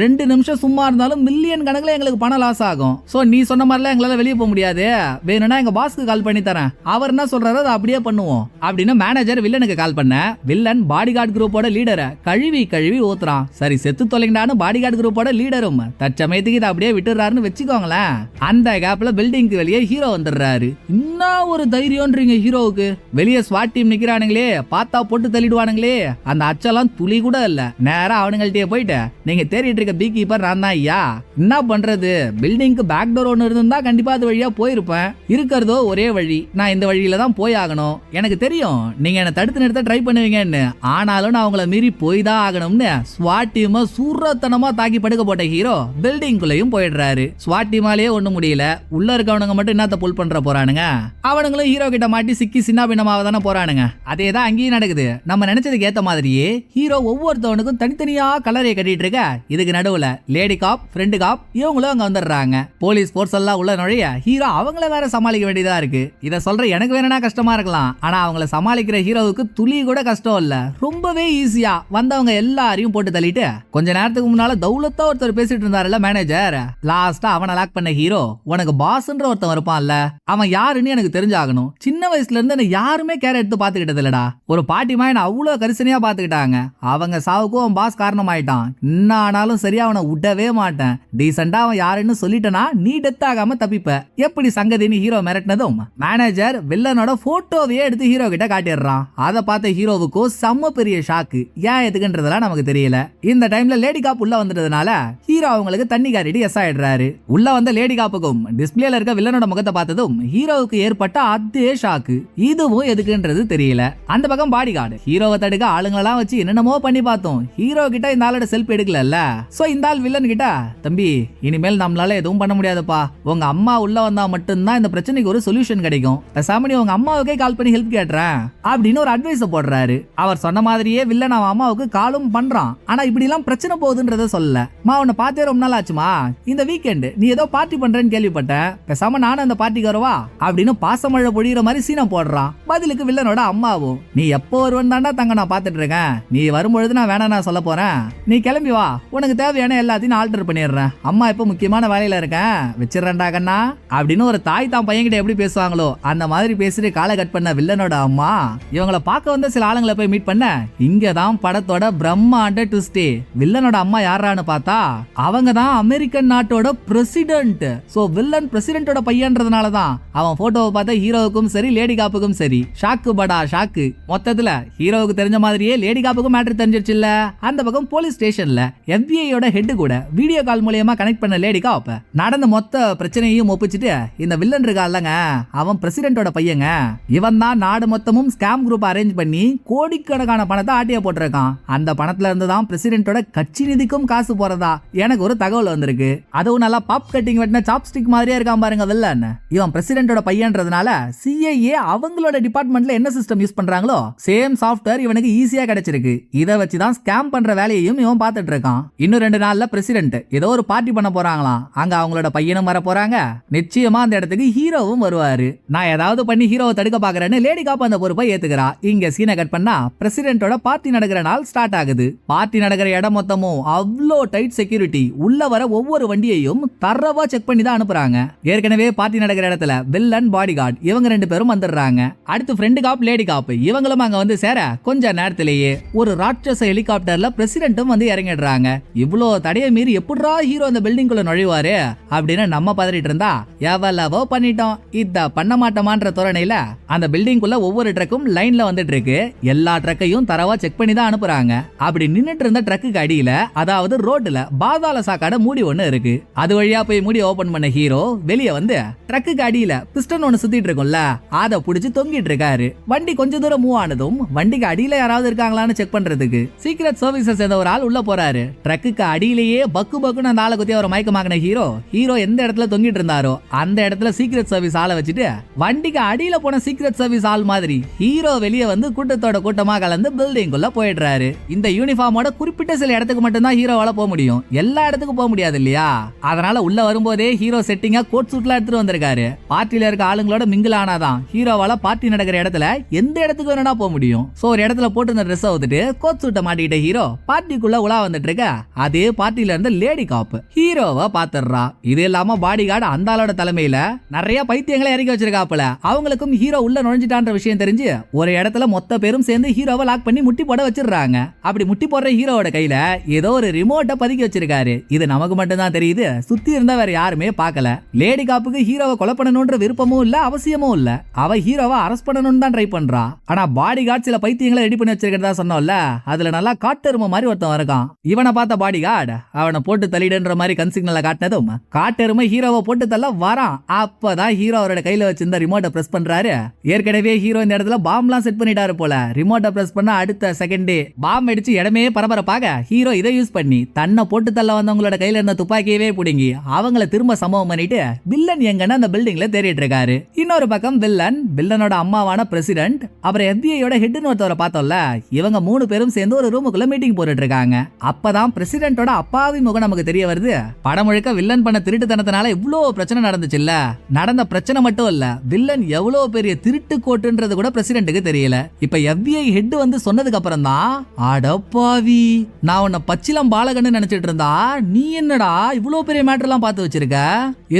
ரெண்டு நிமிஷம் சும்மா இருந்தாலும் மில்லியன் கணக்குல எங்களுக்கு பணம் லாஸ் ஆகும். சோ நீ சொன்ன மாதிரிலாம் எங்களால வெளியே போக முடியாது. வேணும்னா எங்க பாஸ்க்கு கால் பண்ணி தரேன். அவர் என்ன சொல்றாரோ அதை அப்படியே பண்ணுவோம். அப்படின்னு மேனேஜர் வில்லனுக்கு கால் பண்ண வில்லன் பாடி கார்டு குரூப்போட லீடரை கழுவி கழுவி ஊத்துறான். சரி செத்து தொலைங்கடான்னு பாடி கார்டு குரூப்போட லீடரும் தற்சமயத்துக்கு இதை அப்படியே விட்டுறாருன்னு வச்சுக்கோங்களேன். அந்த கேப்ல பில்டிங்க்கு வெளியே ஹீரோ வந்துடுறாரு. இன்னும் ஒரு தைரியம்ன்றீங்க ஹீரோவுக்கு வெளியே ஸ்வாட் டீம் நிக்கிறானுங்களே பார்த்தா போட்டு தள்ளிடுவானுங்களே. அந்த அச்செல்லாம் துளி கூட இல்ல. நேரா அவனுங்கள்ட்டயே போயிட்டு நீங்க தேடிட்டு இருக்க பீ கீப்பர் நான் தான் ஐயா என்ன பண்றது? பில்டிங்க்கு பேக் டோர் ஒன்று இருந்தா கண்டிப்பா அது வழியா போயிருப்பேன். இருக்கிறதோ ஒரே வழி. நான் இந்த வழியில தான் போய் ஆகணும். எனக்கு தெரியும் நீங்க என்ன தடுத்து நிறுத்த ட்ரை பண்ணுவீங்கன்னு. ஆனாலும் நான் உங்களை மீறி போய் தான் ஆகணும்னு ஸ்வாட் டீமை சூரத்தனமா தாக்கி படுக்க போட்ட ஹீரோ பில்டிங்குள்ளேயும் போயிடுறாரு. ஸ்வாட் டீமாலேயே ஒண்ணும் முடியல. உள்ள இருக்கவனுங்க மட்டும் என்னத்த புல் பண்ற போறானுங்க? அவனுங்களும் ஹீரோ கிட்ட மாட்டி சிக்கி சின்ன பின்னமாக தானே போறானுங்க. அதே தான் அங்கேயும் நடக்குது. நம்ம நினைச்சதுக்கு ஏத்த மாதிரியே ஹீரோ ஒவ்வொருத்தவனுக்கும் தனித்தனியா கலரையை கட்டிட்டு இருக்க இதுக்கு நடுவுல லேடி காப் ஃப்ரெண்டு காப் இவங்களும் அங்க வந்துடுறாங்க. போலீஸ் போர்ஸ் எல்லாம் உள்ள நுழைய ஹீரோ அவங்கள வேற சமாளிக்க வேண்டியதா இருக்கு. இத சொல்ற எனக்கு வேணும்னா கஷ்டமா இருக்கலாம். ஆனா அவங்கள சமாளிக்கிற ஹீரோவுக்கு துளி கூட கஷ்டம் இல்ல. ரொம்பவே ஈஸியா வந்தவங்க எல்லாரையும் போட்டு தள்ளிட்டு கொஞ்ச நேரத்துக்கு முன்னால தௌலத்தா ஒருத்தர் பேசிட்டு இருந்தாருல்ல மேனேஜர் லாஸ்டா அவனை லாக் பண்ண ஹீரோ உனக்கு பாஸ்ன்ற ஒருத்தன் இருப்பான்ல. அவன் யாருன்னு எனக்கு தெரிஞ்சாகணும். சின்ன வயசுல இருந்து என்ன யாருமே கேர் எடுத்து பாத்துக்கிட்டது இல்லடா ஒரு பாட்டிமா என்ன அவ்வளவு கரிசனையா பாத்துக்கிட்டாங்க அவங்க சாவுக்கும் அவன் பாஸ் காரணமாயிட்டான். என்ன ஆனாலும் சரியா அவனை விடவே மாட்டேன். டீசெண்டா அவன் யாருன்னு சொல்லிட்டனா நீ டெத் ஆகாம தப்பிப்ப. எப்படி சங்கதின்னு ஹீரோ மிரட்டினதும்? மேனேஜர் வில்லனோட போட்டோவையே எடுத்து ஹீரோ கிட்ட காட்டிடுறான். அதை பார்த்த ஹீரோவுக்கும் செம்ம பெரிய ஷாக்கு ஏன் எதுக்குன்றதெல்லாம் நமக்கு தெரியல. இந்த டைம்ல லேடி காப் உள்ள வந்துட்டதுனால ஹீரோ அவங்களுக்கு தண்ணி காரிட்டு எஸ் ஆயிடுறாரு. உள்ள வந்த லேடி காப்புக்கும் டிஸ்பிளேல இருக்க வில்லனோட முகத்தை பார்த்ததும் ஹீரோவுக்கு ஏற்பட்ட அதே ஷாக்கு இதுவும் எதுக்குன்றது தெரியல. அந்த பக்கம் பாடி கார்டு ஹீரோவை தடுக்க ஆளுங்களெல்லாம் வச்சு என்னென்னமோ பண்ணி பார்த்தோம். ஹீரோ கிட்ட இந்த ஆளோட செல்ஃப் எடுக்கல சோ இந்த ஆள் வில்லன் கிட்ட தம்பி இனிமேல் நம்மளால எதுவும் பண்ண முடியாதுப்பா. உங்க அம்மா உள்ள வந்தா மட்டும்தான் இந்த பிரச்சனைக்கு ஒரு சொல்யூஷன் கிடைக்கும். பேசாம நீ உங்க அம்மாவுக்கே கால் பண்ணி ஹெல்ப் கேட்டுறேன். அப்படின்னு ஒரு அட்வைஸ் போடுறாரு. அவர் சொன்ன மாதிரியே வில்லன் அவன் அம்மாவுக்கு காலும் பண்றான். ஆனா இப்படி எல்லாம் பிரச்சனை போகுதுன்றத சொல்லல. மா உன்னை பார்த்தே ரொம்ப நாள் ஆச்சுமா? இந்த வீக்கெண்ட் நீ ஏதோ பார்ட்டி பண்றேன்னு கேள்விப்பட்டேன். பேசாம நானும் அந்த பார்ட்டிக்கு வரவா அப்படின்னு பாசமழை பொழியிற மாதிரி சீனம் போடுறான். பதிலுக்கு வில்லனோட அம்மாவும் நீ எப்போ ஒருவன் தாண்டா தங்க நான் பார்த்துட்டு இருக்கேன். நீ நீ வரும்பொழுது நான் வேணா நான் சொல்ல போறேன். நீ கிளம்பி வா. உனக்கு தேவையான எல்லாத்தையும் நான் ஆல்டர் பண்ணிடுறேன். அம்மா இப்போ முக்கியமான வேலையில இருக்கேன். வச்சிடறேன்டா கண்ணா. அப்படின்னு ஒரு தாய் தான் பையன்கிட்ட எப்படி பேசுவாங்களோ அந்த மாதிரி பேசிட்டு காலை கட் பண்ண வில்லனோட அம்மா இவங்கள பார்க்க வந்த சில ஆளுங்களை போய் மீட் பண்ண இங்க தான் படத்தோட பிரம்மாண்ட ட்விஸ்டே வில்லனோட அம்மா யாரான்னு பார்த்தா அவங்க தான் அமெரிக்கன் நாட்டோட பிரசிடென்ட் சோ வில்லன் பிரசிடென்ட்டோட பையன்றதுனால தான் அவன் போட்டோவை பார்த்தா ஹீரோவுக்கும் சரி லேடி காப்புக்கும் சரி ஷாக்கு படா ஷாக்கு மொத்தத்துல ஹீரோவுக்கு தெரிஞ்ச மாதிரியே லேடி காப்புக்கும் மேட்ரு தெரிஞ்சிருச்சுல்ல? அந்த பக்கம் போலீஸ் ஸ்டேஷன்ல எஃபிஐயோட ஹெட் கூட வீடியோ கால் மூலியமா கனெக்ட் பண்ண லேடிக்கா அப்ப. நடந்த மொத்த பிரச்சனையும் ஒப்பிச்சுட்டு இந்த வில்லன் இருக்கான்லங்க அவன் பிரசிடென்ட்டோட பையங்க. இவன் தான் நாடு மொத்தமும் ஸ்கேம் குரூப் அரேஞ்ச் பண்ணி கோடிக்கணக்கான பணத்தை ஆட்டிய போட்டிருக்கான். அந்த பணத்துல இருந்து தான் பிரசிடென்ட்டோட கட்சி நிதிக்கும் காசு போறதா எனக்கு ஒரு தகவல் வந்திருக்கு. அதுவும் நல்லா பாப் கட்டிங் வெட்டின சாப்ஸ்டிக் மாதிரியே இருக்கான் பாருங்க வில்லன் இவன் பிரசிடென்ட்டோட பையன்றதுனால சிஐஏ அவங்களோட டிபார்ட்மெண்ட்ல என்ன சிஸ்டம் யூஸ் பண்றாங்களோ சேம் சாஃப்ட்வேர் இவனுக்கு ஈஸியா கிடைச்சிருக்கு. இதை வச்சு தான் ஸ்கேம் பண்ற வேலையையும் இவன் பார்த்துட்டு இருக்கான் இன்னும் ரெண்டு நாள்ல பிரசிடென்ட் ஏதோ ஒரு பார்ட்டி பண்ண போறாங்களாம். அங்க அவங்களோட பையனும் வர போறாங்க. நிச்சயமா அந்த இடத்துக்கு ஹீரோவும் வருவாரு. நான் ஏதாவது பண்ணி ஹீரோவை தடுக்க பாக்குறேன்னு லேடி காப் அந்த பொறுப்பை ஏத்துக்கிறா. இங்க சீனை கட் பண்ணா பிரசிடென்ட்டோட பார்ட்டி நடக்கிற நாள் ஸ்டார்ட் ஆகுது. பார்ட்டி நடக்கிற இடம் மொத்தமும் அவ்வளோ டைட் செக்யூரிட்டி உள்ள வர ஒவ்வொரு வண்டியையும் தரவா செக் பண்ணி தான் அனுப்புறாங்க. ஏற்கனவே பார்ட்டி நடக்கிற இடத்துல வில்லன் பாடி கார்டு இவங்க ரெண்டு பேரும் வந்துடுறாங்க. அடுத்து ஃப்ரெண்டு காப் லேடி காப் இவங்களும் அங்க வந்து சேர கொஞ்ச நேரத்திலேயே ஒரு ராட்சச ஹெலிகாப்டர்ல பிரசிடென்ட்டும் வந்து இறங்கிடுறாங்க. இவ்வளோ தடையை மீறி எப்படிரா ஹீரோ அந்த பில்டிங்குள்ள நுழைவாரு? அப்படின்னு நம்ம பதறிட்டு இருந்தா எவ்வளவோ பண்ணிட்டோம். இத பண்ண மாட்டோமான்ற தோரணையில அந்த பில்டிங்குள்ள ஒவ்வொரு ட்ரக்கும் லைன்ல வந்துட்டு இருக்கு எல்லா ட்ரக்கையும் தரவா செக் பண்ணி தான் அனுப்புறாங்க. அப்படி நின்னுட்டு இருந்த ட்ரக்குக்கு அடியில அதாவது ரோட்ல பாதாள சாக்காட மூடி ஒண்ணு இருக்கு. அது வழியா போய் மூடி ஓபன் பண்ண ஹீரோ வெளியே வந்து ட்ரக்குக்கு அடியில பிஸ்டன் ஒண்ணு சுத்திட்டு இருக்கும்ல அதை புடிச்சு தொங்கிட்டு இருக்காரு. வண்டி கொஞ்ச தூரம் மூவ் ஆனதும் வண்டிக்கு அடியில யாராவது இருக்காங்களான்னு செக் பண்றதுக்கு. சீக்ரெட் சர்வீசஸ் ஏதோ ஒரு ஆள் உள்ள போறாரு. ட்ரக்குக்கு அடியிலேயே பக்கு பக்குன்னு அந்த ஆளை குத்தி அவரை மயக்கமாக்கின ஹீரோ ஹீரோ எந்த இடத்துல தொங்கிட்டு இருந்தாரோ அந்த இடத்துல சீக்ரெட் சர்வீஸ் ஆளை வச்சுட்டு வண்டிக்கு அடியில போன சீக்ரெட் சர்வீஸ் ஆள் மாதிரி ஹீரோ வெளியே வந்து கூட்டத்தோட கூட்டமா கலந்து பில்டிங்குள்ள போயிடுறாரு. இந்த யூனிஃபார்மோட குறிப்பிட்ட சில இடத்துக்கு மட்டும்தான் ஹீரோவால போக முடியும். எல்லா இடத்துக்கும் போக முடியாது இல்லையா? அதனால உள்ள வரும்போதே ஹீரோ செட்டிங்கா கோட் சூட்ல எடுத்துட்டு வந்திருக்காரு. பார்ட்டில இருக்க ஆளுங்களோட மிங்கிள் ஆனாதான் ஹீரோவால பார்ட்டி நடக்கிற இடத்துல எந்த இடத்துக்கு வேணா போக முடியும்? சோ ஒரு இடத்துல போட்டு இந்த ட்ரெஸ் வந்துட்டு கோட் சூட்டை மாட்டிக்கிட்ட ஹீரோ பார்ட்டிக்குள்ள உலா வந்துட்டு இருக்க அதே பார்ட்டில இருந்து லேடி காப் ஹீரோவை பாத்துடுறா இது இல்லாம பாடி கார்டு அந்த ஆளோட தலைமையில நிறைய பைத்தியங்களை இறக்கி வச்சிருக்காப்புல. அவங்களுக்கும் ஹீரோ உள்ள நுழைஞ்சிட்டான்ற விஷயம் தெரிஞ்சு ஒரு இடத்துல மொத்த பேரும் சேர்ந்து ஹீரோவை லாக் பண்ணி முட்டி போட வச்சிடுறாங்க. அப்படி முட்டி போடுற ஹீரோவோட கையில ஏதோ ஒரு ரிமோட்டை பதுக்கி வச்சிருக்காரு. இது நமக்கு மட்டும்தான் தெரியுது. சுத்தி இருந்தா வேற யாருமே பார்க்கல. லேடி காப்புக்கு ஹீரோவை கொலை பண்ணணும்ன்ற விருப்பமும் இல்ல அவசியமும் இல்ல. அவ ஹீரோவை அரெஸ்ட் பண்ணணும்னு தான் ட்ரை பண்றா. ஆனா பாடி கார்டு சில பைத்தியங்களை ரெடி பண்ணி வச்சிருக்கிறதா சொன்னோம்ல அதுல நல்லா காட்டெருமை மாதிரி ஒருத்தன் இருக்கான். இவனை பார்த்த பாடி கார்டு அவனை போட்டு தள்ளிடுன்ற மாதிரி கன்சிக்னல காட்டினதும் காட்டெருமை ஹீரோவை போட்டு தள்ள வரான். அப்பதான் ஹீரோ அவரோட கையில வச்சிருந்த ரிமோட்டை பிரஸ் பண்றாரு. ஏற்கனவே ஹீரோ இந்த இடத்துல பாம்லாம் செட் பண்ணிட்டாரு போல. ரிமோட்டை பிரஸ் பண்ண அடுத்த செகண்டே பாம் அடிச்சு இடமே பரபரப்பாக ஹீரோ இதை யூஸ் பண்ணி தன்னை போட்டு தள்ள வந்தவங்களோட கையில இருந்த துப்பாக்கியவே பிடுங்கி அவங்கள திரும்ப சம்பவம் பண்ணிட்டு வில்லன் எங்கன்னு அந்த பில்டிங்ல தேடிட்டு இருக்காரு. இன்னொரு பக்கம் வில்லன் வில்லனோட அம்மாவான பிரசிடென்ட் அப்புறம் எஃபிஐயோட ஹெட்னு ஒருத்தவரை பார்த்தோம்ல இவங்க மூணு பேரும் சேர்ந்து ஒரு ரூமுக்குள்ள மீட்டிங் போட்டுட்டு இருக்காங்க அப்பதான் பிரசிடென்ட்டோட அப்பாவி முகம் நமக்கு தெரிய வருது. படம் முழுக்க வில்லன் பண்ண திருட்டுத்தனத்தினால இவ்ளோ பிரச்சனை நடந்துச்சுல்ல? நடந்த பிரச்சனை மட்டும் இல்ல வில்லன் எவ்வளவு பெரிய திருட்டு கோட்டுன்றது கூட பிரசிடென்ட்டுக்கு தெரியல. இப்ப எஃபிஐ ஹெட் வந்து சொன்னதுக்கு அப்புறம் தான் அடப்பாவி நான் உன்னை பச்சிலம் பாலகன்னு நினைச்சிட்டு இருந்தா நீ என்னடா இவ்வளவு பெரிய மேட்டர் எல்லாம் பார்த்து வச்சிருக்க?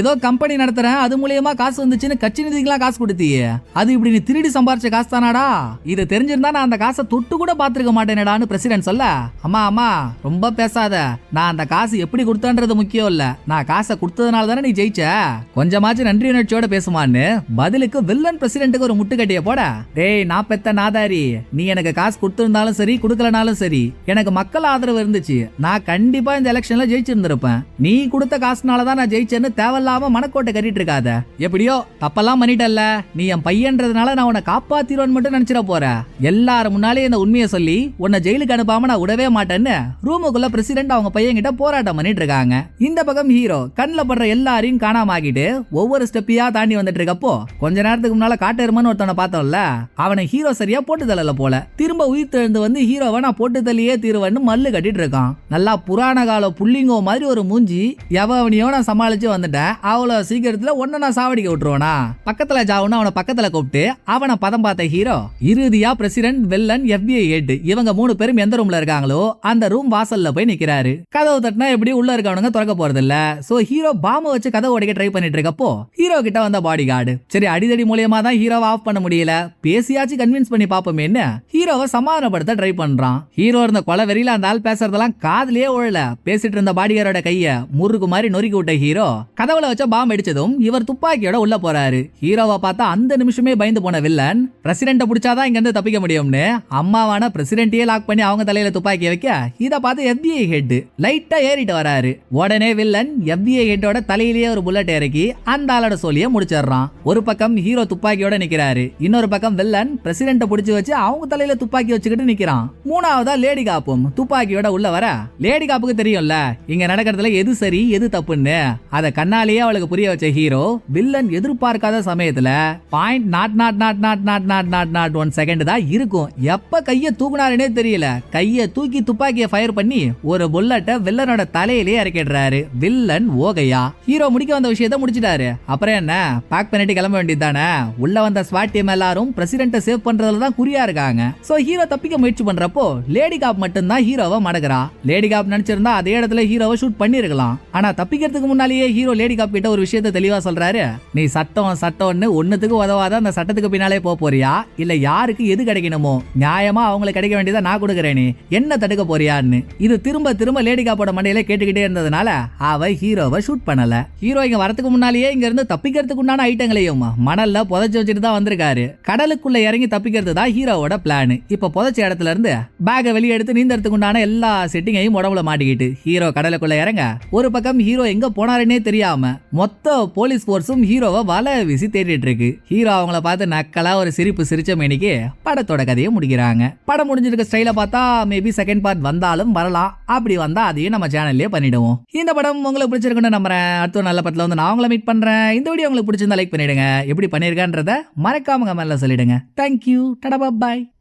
ஏதோ கம்பெனி நடத்துறேன் அது மூலியமா காசு வந்துச்சுன்னு கட்சி நிதிக்கெல்லாம் காசு கொடுத்தியே. அது இப்படி நீ திருடி சம்பாரிச்ச காசு தானாடா? இது தெரிஞ்சிருந்தா நான் அந்த காசை தொட்டு கூட பாத்துருக்க மாட்டேனடான்னு பிரசிடென்ட் சொல்ல அம்மா அம்மா ரொம்ப பேசாத. நான் அந்த காசு எப்படி கொடுத்தன்றது முக்கியம் இல்ல. நான் காசை கொடுத்ததுனால தானே நீ ஜெயிச்ச. கொஞ்சமாச்சும் நன்றி உணர்ச்சியோட பேசுமான்னு பதிலுக்கு வில்லன் பிரசிடென்ட்டுக்கு ஒரு முட்டுக்கட்டிய போட. டேய் நான் பெத்த நாதாரி நீ எனக்கு காசு கொடுத்திருந்தாலும் சரி கொடுக்கலனாலும் சரி எனக்கு மக்கள் ஆதரவு இருந்துச்சு. நான் கண்டிப்பா இந்த எலெக்ஷன்ல ஜெயிச்சிருந்திருப்பேன். நீ கொடுத்த காசுனால தான் நான் ஜெயிச்சேன்னு தேவையில்லாம மனக்கோட்டை கட்டிட்டு இருக்காத. எப்படியோ தப்பெல்லாம் பண்ணிட்டல்ல. நீ என் பையன்றதுனால நான் உன்னை காப்பாத்திருவேன்னு மட்டும் நினைச்சிட போற. எல்லாரும் முன்னாலே இந்த உண்மையை சொல்லி உன்னை ஜெயிலுக்கு அனுப்பாம நான் விடவே மாட்டேன்னு ரூமுக்குள்ள பிரசிடென்ட் அவங்க பையன் கிட்ட போராட்டம் பண்ணிட்டு இருக்காங்க. இந்த பக்கம் ஹீரோ கண்ணில் படுற எல்லாரையும் காணாம ஆகிட்டு ஒவ்வொரு ஸ்டெப்பியா தாண்டி வந்துட்டு இருக்கப்போ கொஞ்ச நேரத்துக்கு முன்னால காட்டெருமன்னு ஒருத்தவனை பார்த்தோம்ல அவனை ஹீரோ சரியா போட்டு தள்ளல போல. திரும்ப உயிர் தெழுந்து வந்து ஹீரோவை நான் போட்டு தள்ளியே தீருவன்னு மல்லு கட்டிட்டு இருக்கான். நல்லா புராண கால புள்ளிங்கோ மாதிரி ஒரு மூஞ்சி எவனையோ நான் சமாளிச்சு வந்துட்டேன் அவ்வளவு சீக்கிரத்துல ஒன்ன நான் சாவடிக்க விட்டுருவனா? பக்கத்துல ஜாவுன்னு அவனை பக்கத்துல கூப்பிட்டு அவனை பதம் பார்த்த ஹீரோ இறுதியா பிரசிடென்ட் வெல்லன் எஃபிஐ ஏட்டு இவங்க மூணு பேரும் எந்த ரூம்ல இருக்காங்களோ அந்த ரூம் வாசல்ல போய் நிக்கிறாரு. கதவு தட்டினா எப்படி உள்ள இருக்கவனுங்க திறக்க போறது இல்ல சோ ஹீரோ பாம்பை வச்சு கதவு உடைக்க ட்ரை பண்ணிட்டு இருக்கப்போ ஹீரோ கிட்ட வந்த பாடி கார்டு சரி அடிதடி மூலியமா தான் ஹீரோவை ஆஃப் பண்ண முடியல. பேசியாச்சும் கன்வின்ஸ் பண்ணி பாப்போமேன்னு ஹீரோவை சமாதானப்படுத்த ட்ரை பண்றான். ஹீரோ இருந்த கொலை வெறியில அந்த ஆள் பேசுறதெல்லாம் காதலே உழல. பேசிட்டு இருந்த பாடிகாரோட கைய முறுக்கு மாதிரி நொறுக்கி விட்ட ஹீரோ கதவுல வச்ச பாம்பு அடிச்சதும் இவர் துப்பாக்கியோட உள்ள போறாரு. ஹீரோவை பார்த்தா அந்த நிமிஷமே பயந்து போன வில்லன் பிரசிடென்ட்டை பிடிச்சாதான் இங்க இருந்து தப்பிக்க முடியும்னு. அம்மாவான பிரசிடென்ட் பிரசிடென்ட்டையே லாக் பண்ணி அவங்க தலையில துப்பாக்கி வைக்க இதை பார்த்து எஃபிஐ ஹெட் லைட்டா ஏறிட்டு வராரு. உடனே வில்லன் எஃபிஐ ஹெட்டோட தலையிலேயே ஒரு புல்லட் இறக்கி அந்த ஆளோட சோலியை முடிச்சிடுறான். ஒரு பக்கம் ஹீரோ துப்பாக்கியோட நிக்கிறாரு இன்னொரு பக்கம் வில்லன் பிரசிடென்ட்டை பிடிச்சு வச்சு அவங்க தலையில துப்பாக்கி வச்சுக்கிட்டு நிக்கிறான். மூணாவதா லேடி காப்பும் துப்பாக்கியோட உள்ள வர. லேடி காப்புக்கு தெரியும்ல இங்க நடக்கிறதுல எது சரி எது தப்புன்னு. அத கண்ணாலேயே அவளுக்கு புரிய வச்ச ஹீரோ வில்லன் எதிர்பார்க்காத சமயத்துல point naught naught naught naught naught naught naught naught one second தான் இருக்கும். எப்ப கைய தூக்குனாரு தூக்குனாருன்னே தெரியல. கைய தூக்கி துப்பாக்கிய ஃபயர் பண்ணி ஒரு புல்லட்டை வில்லனோட தலையிலேயே இறக்கிடுறாரு. வில்லன் ஓகையா. ஹீரோ முடிக்க வந்த விஷயத்த முடிச்சிட்டாரு. அப்புறம் என்ன? பேக் பண்ணிட்டு கிளம்ப வேண்டியது தானே உள்ள வந்த ஸ்வாட் டீம் எல்லாரும் பிரசிடென்ட்டை சேவ் பண்றதுல தான் குறியா இருக்காங்க. சோ ஹீரோ தப்பிக்க முயற்சி பண்றப்போ லேடி காப் மட்டும் தான் ஹீரோவை மடக்குறா. லேடி காப் நினைச்சிருந்தா அதே இடத்துல ஹீரோவை ஷூட் பண்ணிருக்கலாம். ஆனா தப்பிக்கிறதுக்கு முன்னாலேயே ஹீரோ லேடி காப் கிட்ட ஒரு விஷயத்த தெளிவா சொல்றாரு. நீ சட்டம் சட்டம்னு ஒன்னுத்துக்கு உதவாத அந்த சட்டத்துக்கு பின்னாலே போறியா? இல்ல யாருக்கு எது கிடைக்கணுமோ? நியாயமா அவங்களுக்கு கிடைக்க தான் நான் கொடுக்குறேனே. என்ன தடுக்க போறியான்னு. இது திரும்ப திரும்ப லேடி காப்போட மண்டையில கேட்டுக்கிட்டே இருந்ததுனால அவ ஹீரோவை ஷூட் பண்ணல. ஹீரோ இங்க வரதுக்கு முன்னாலேயே இங்க இருந்து தப்பிக்கிறதுக்கு உண்டான ஐட்டங்களையும் மணல்ல புதைச்சு வச்சுட்டு தான் வந்திருக்காரு. கடலுக்குள்ள இறங்கி தப்பிக்கிறது தான் ஹீரோவோட பிளான் இப்ப புதைச்ச இடத்துல இருந்து பேக்கை வெளியே எடுத்து நீந்தறதுக்கு உண்டான எல்லா செட்டிங்கையும் உடம்புல மாட்டிக்கிட்டு ஹீரோ கடலுக்குள்ள இறங்க ஒரு பக்கம் ஹீரோ எங்க போனாருன்னே தெரியாம மொத்த போலீஸ் போர்ஸும் ஹீரோவை வலை வீசி தேடிட்டு இருக்கு. ஹீரோ அவங்கள பார்த்து நக்கலா ஒரு சிரிப்பு சிரிச்ச மேனிக்கு படத்தோட கதையை முடிக்கிறாங்க. படம் முடிஞ்சிருக்க ஸ்டைலை பார்த்தா மேபி செகண்ட் பார்ட் வந்தாலும் வரலாம். அப்படி வந்தால் அதையும் நம்ம சேனல்லே பண்ணிடுவோம். இந்த படம் உங்களுக்கு பிடிச்சிருக்குன்னு நம்புறேன். அடுத்த ஒரு நல்ல படத்தில் வந்து நான் உங்களை மீட் பண்ணுறேன் இந்த வீடியோ உங்களுக்கு பிடிச்சிருந்தா லைக் பண்ணிடுங்க. எப்படி பண்ணிருக்கன்றத மறக்காம கமெண்ட்ல சொல்லிடுங்க. தேங்க்யூ டடபா பாய்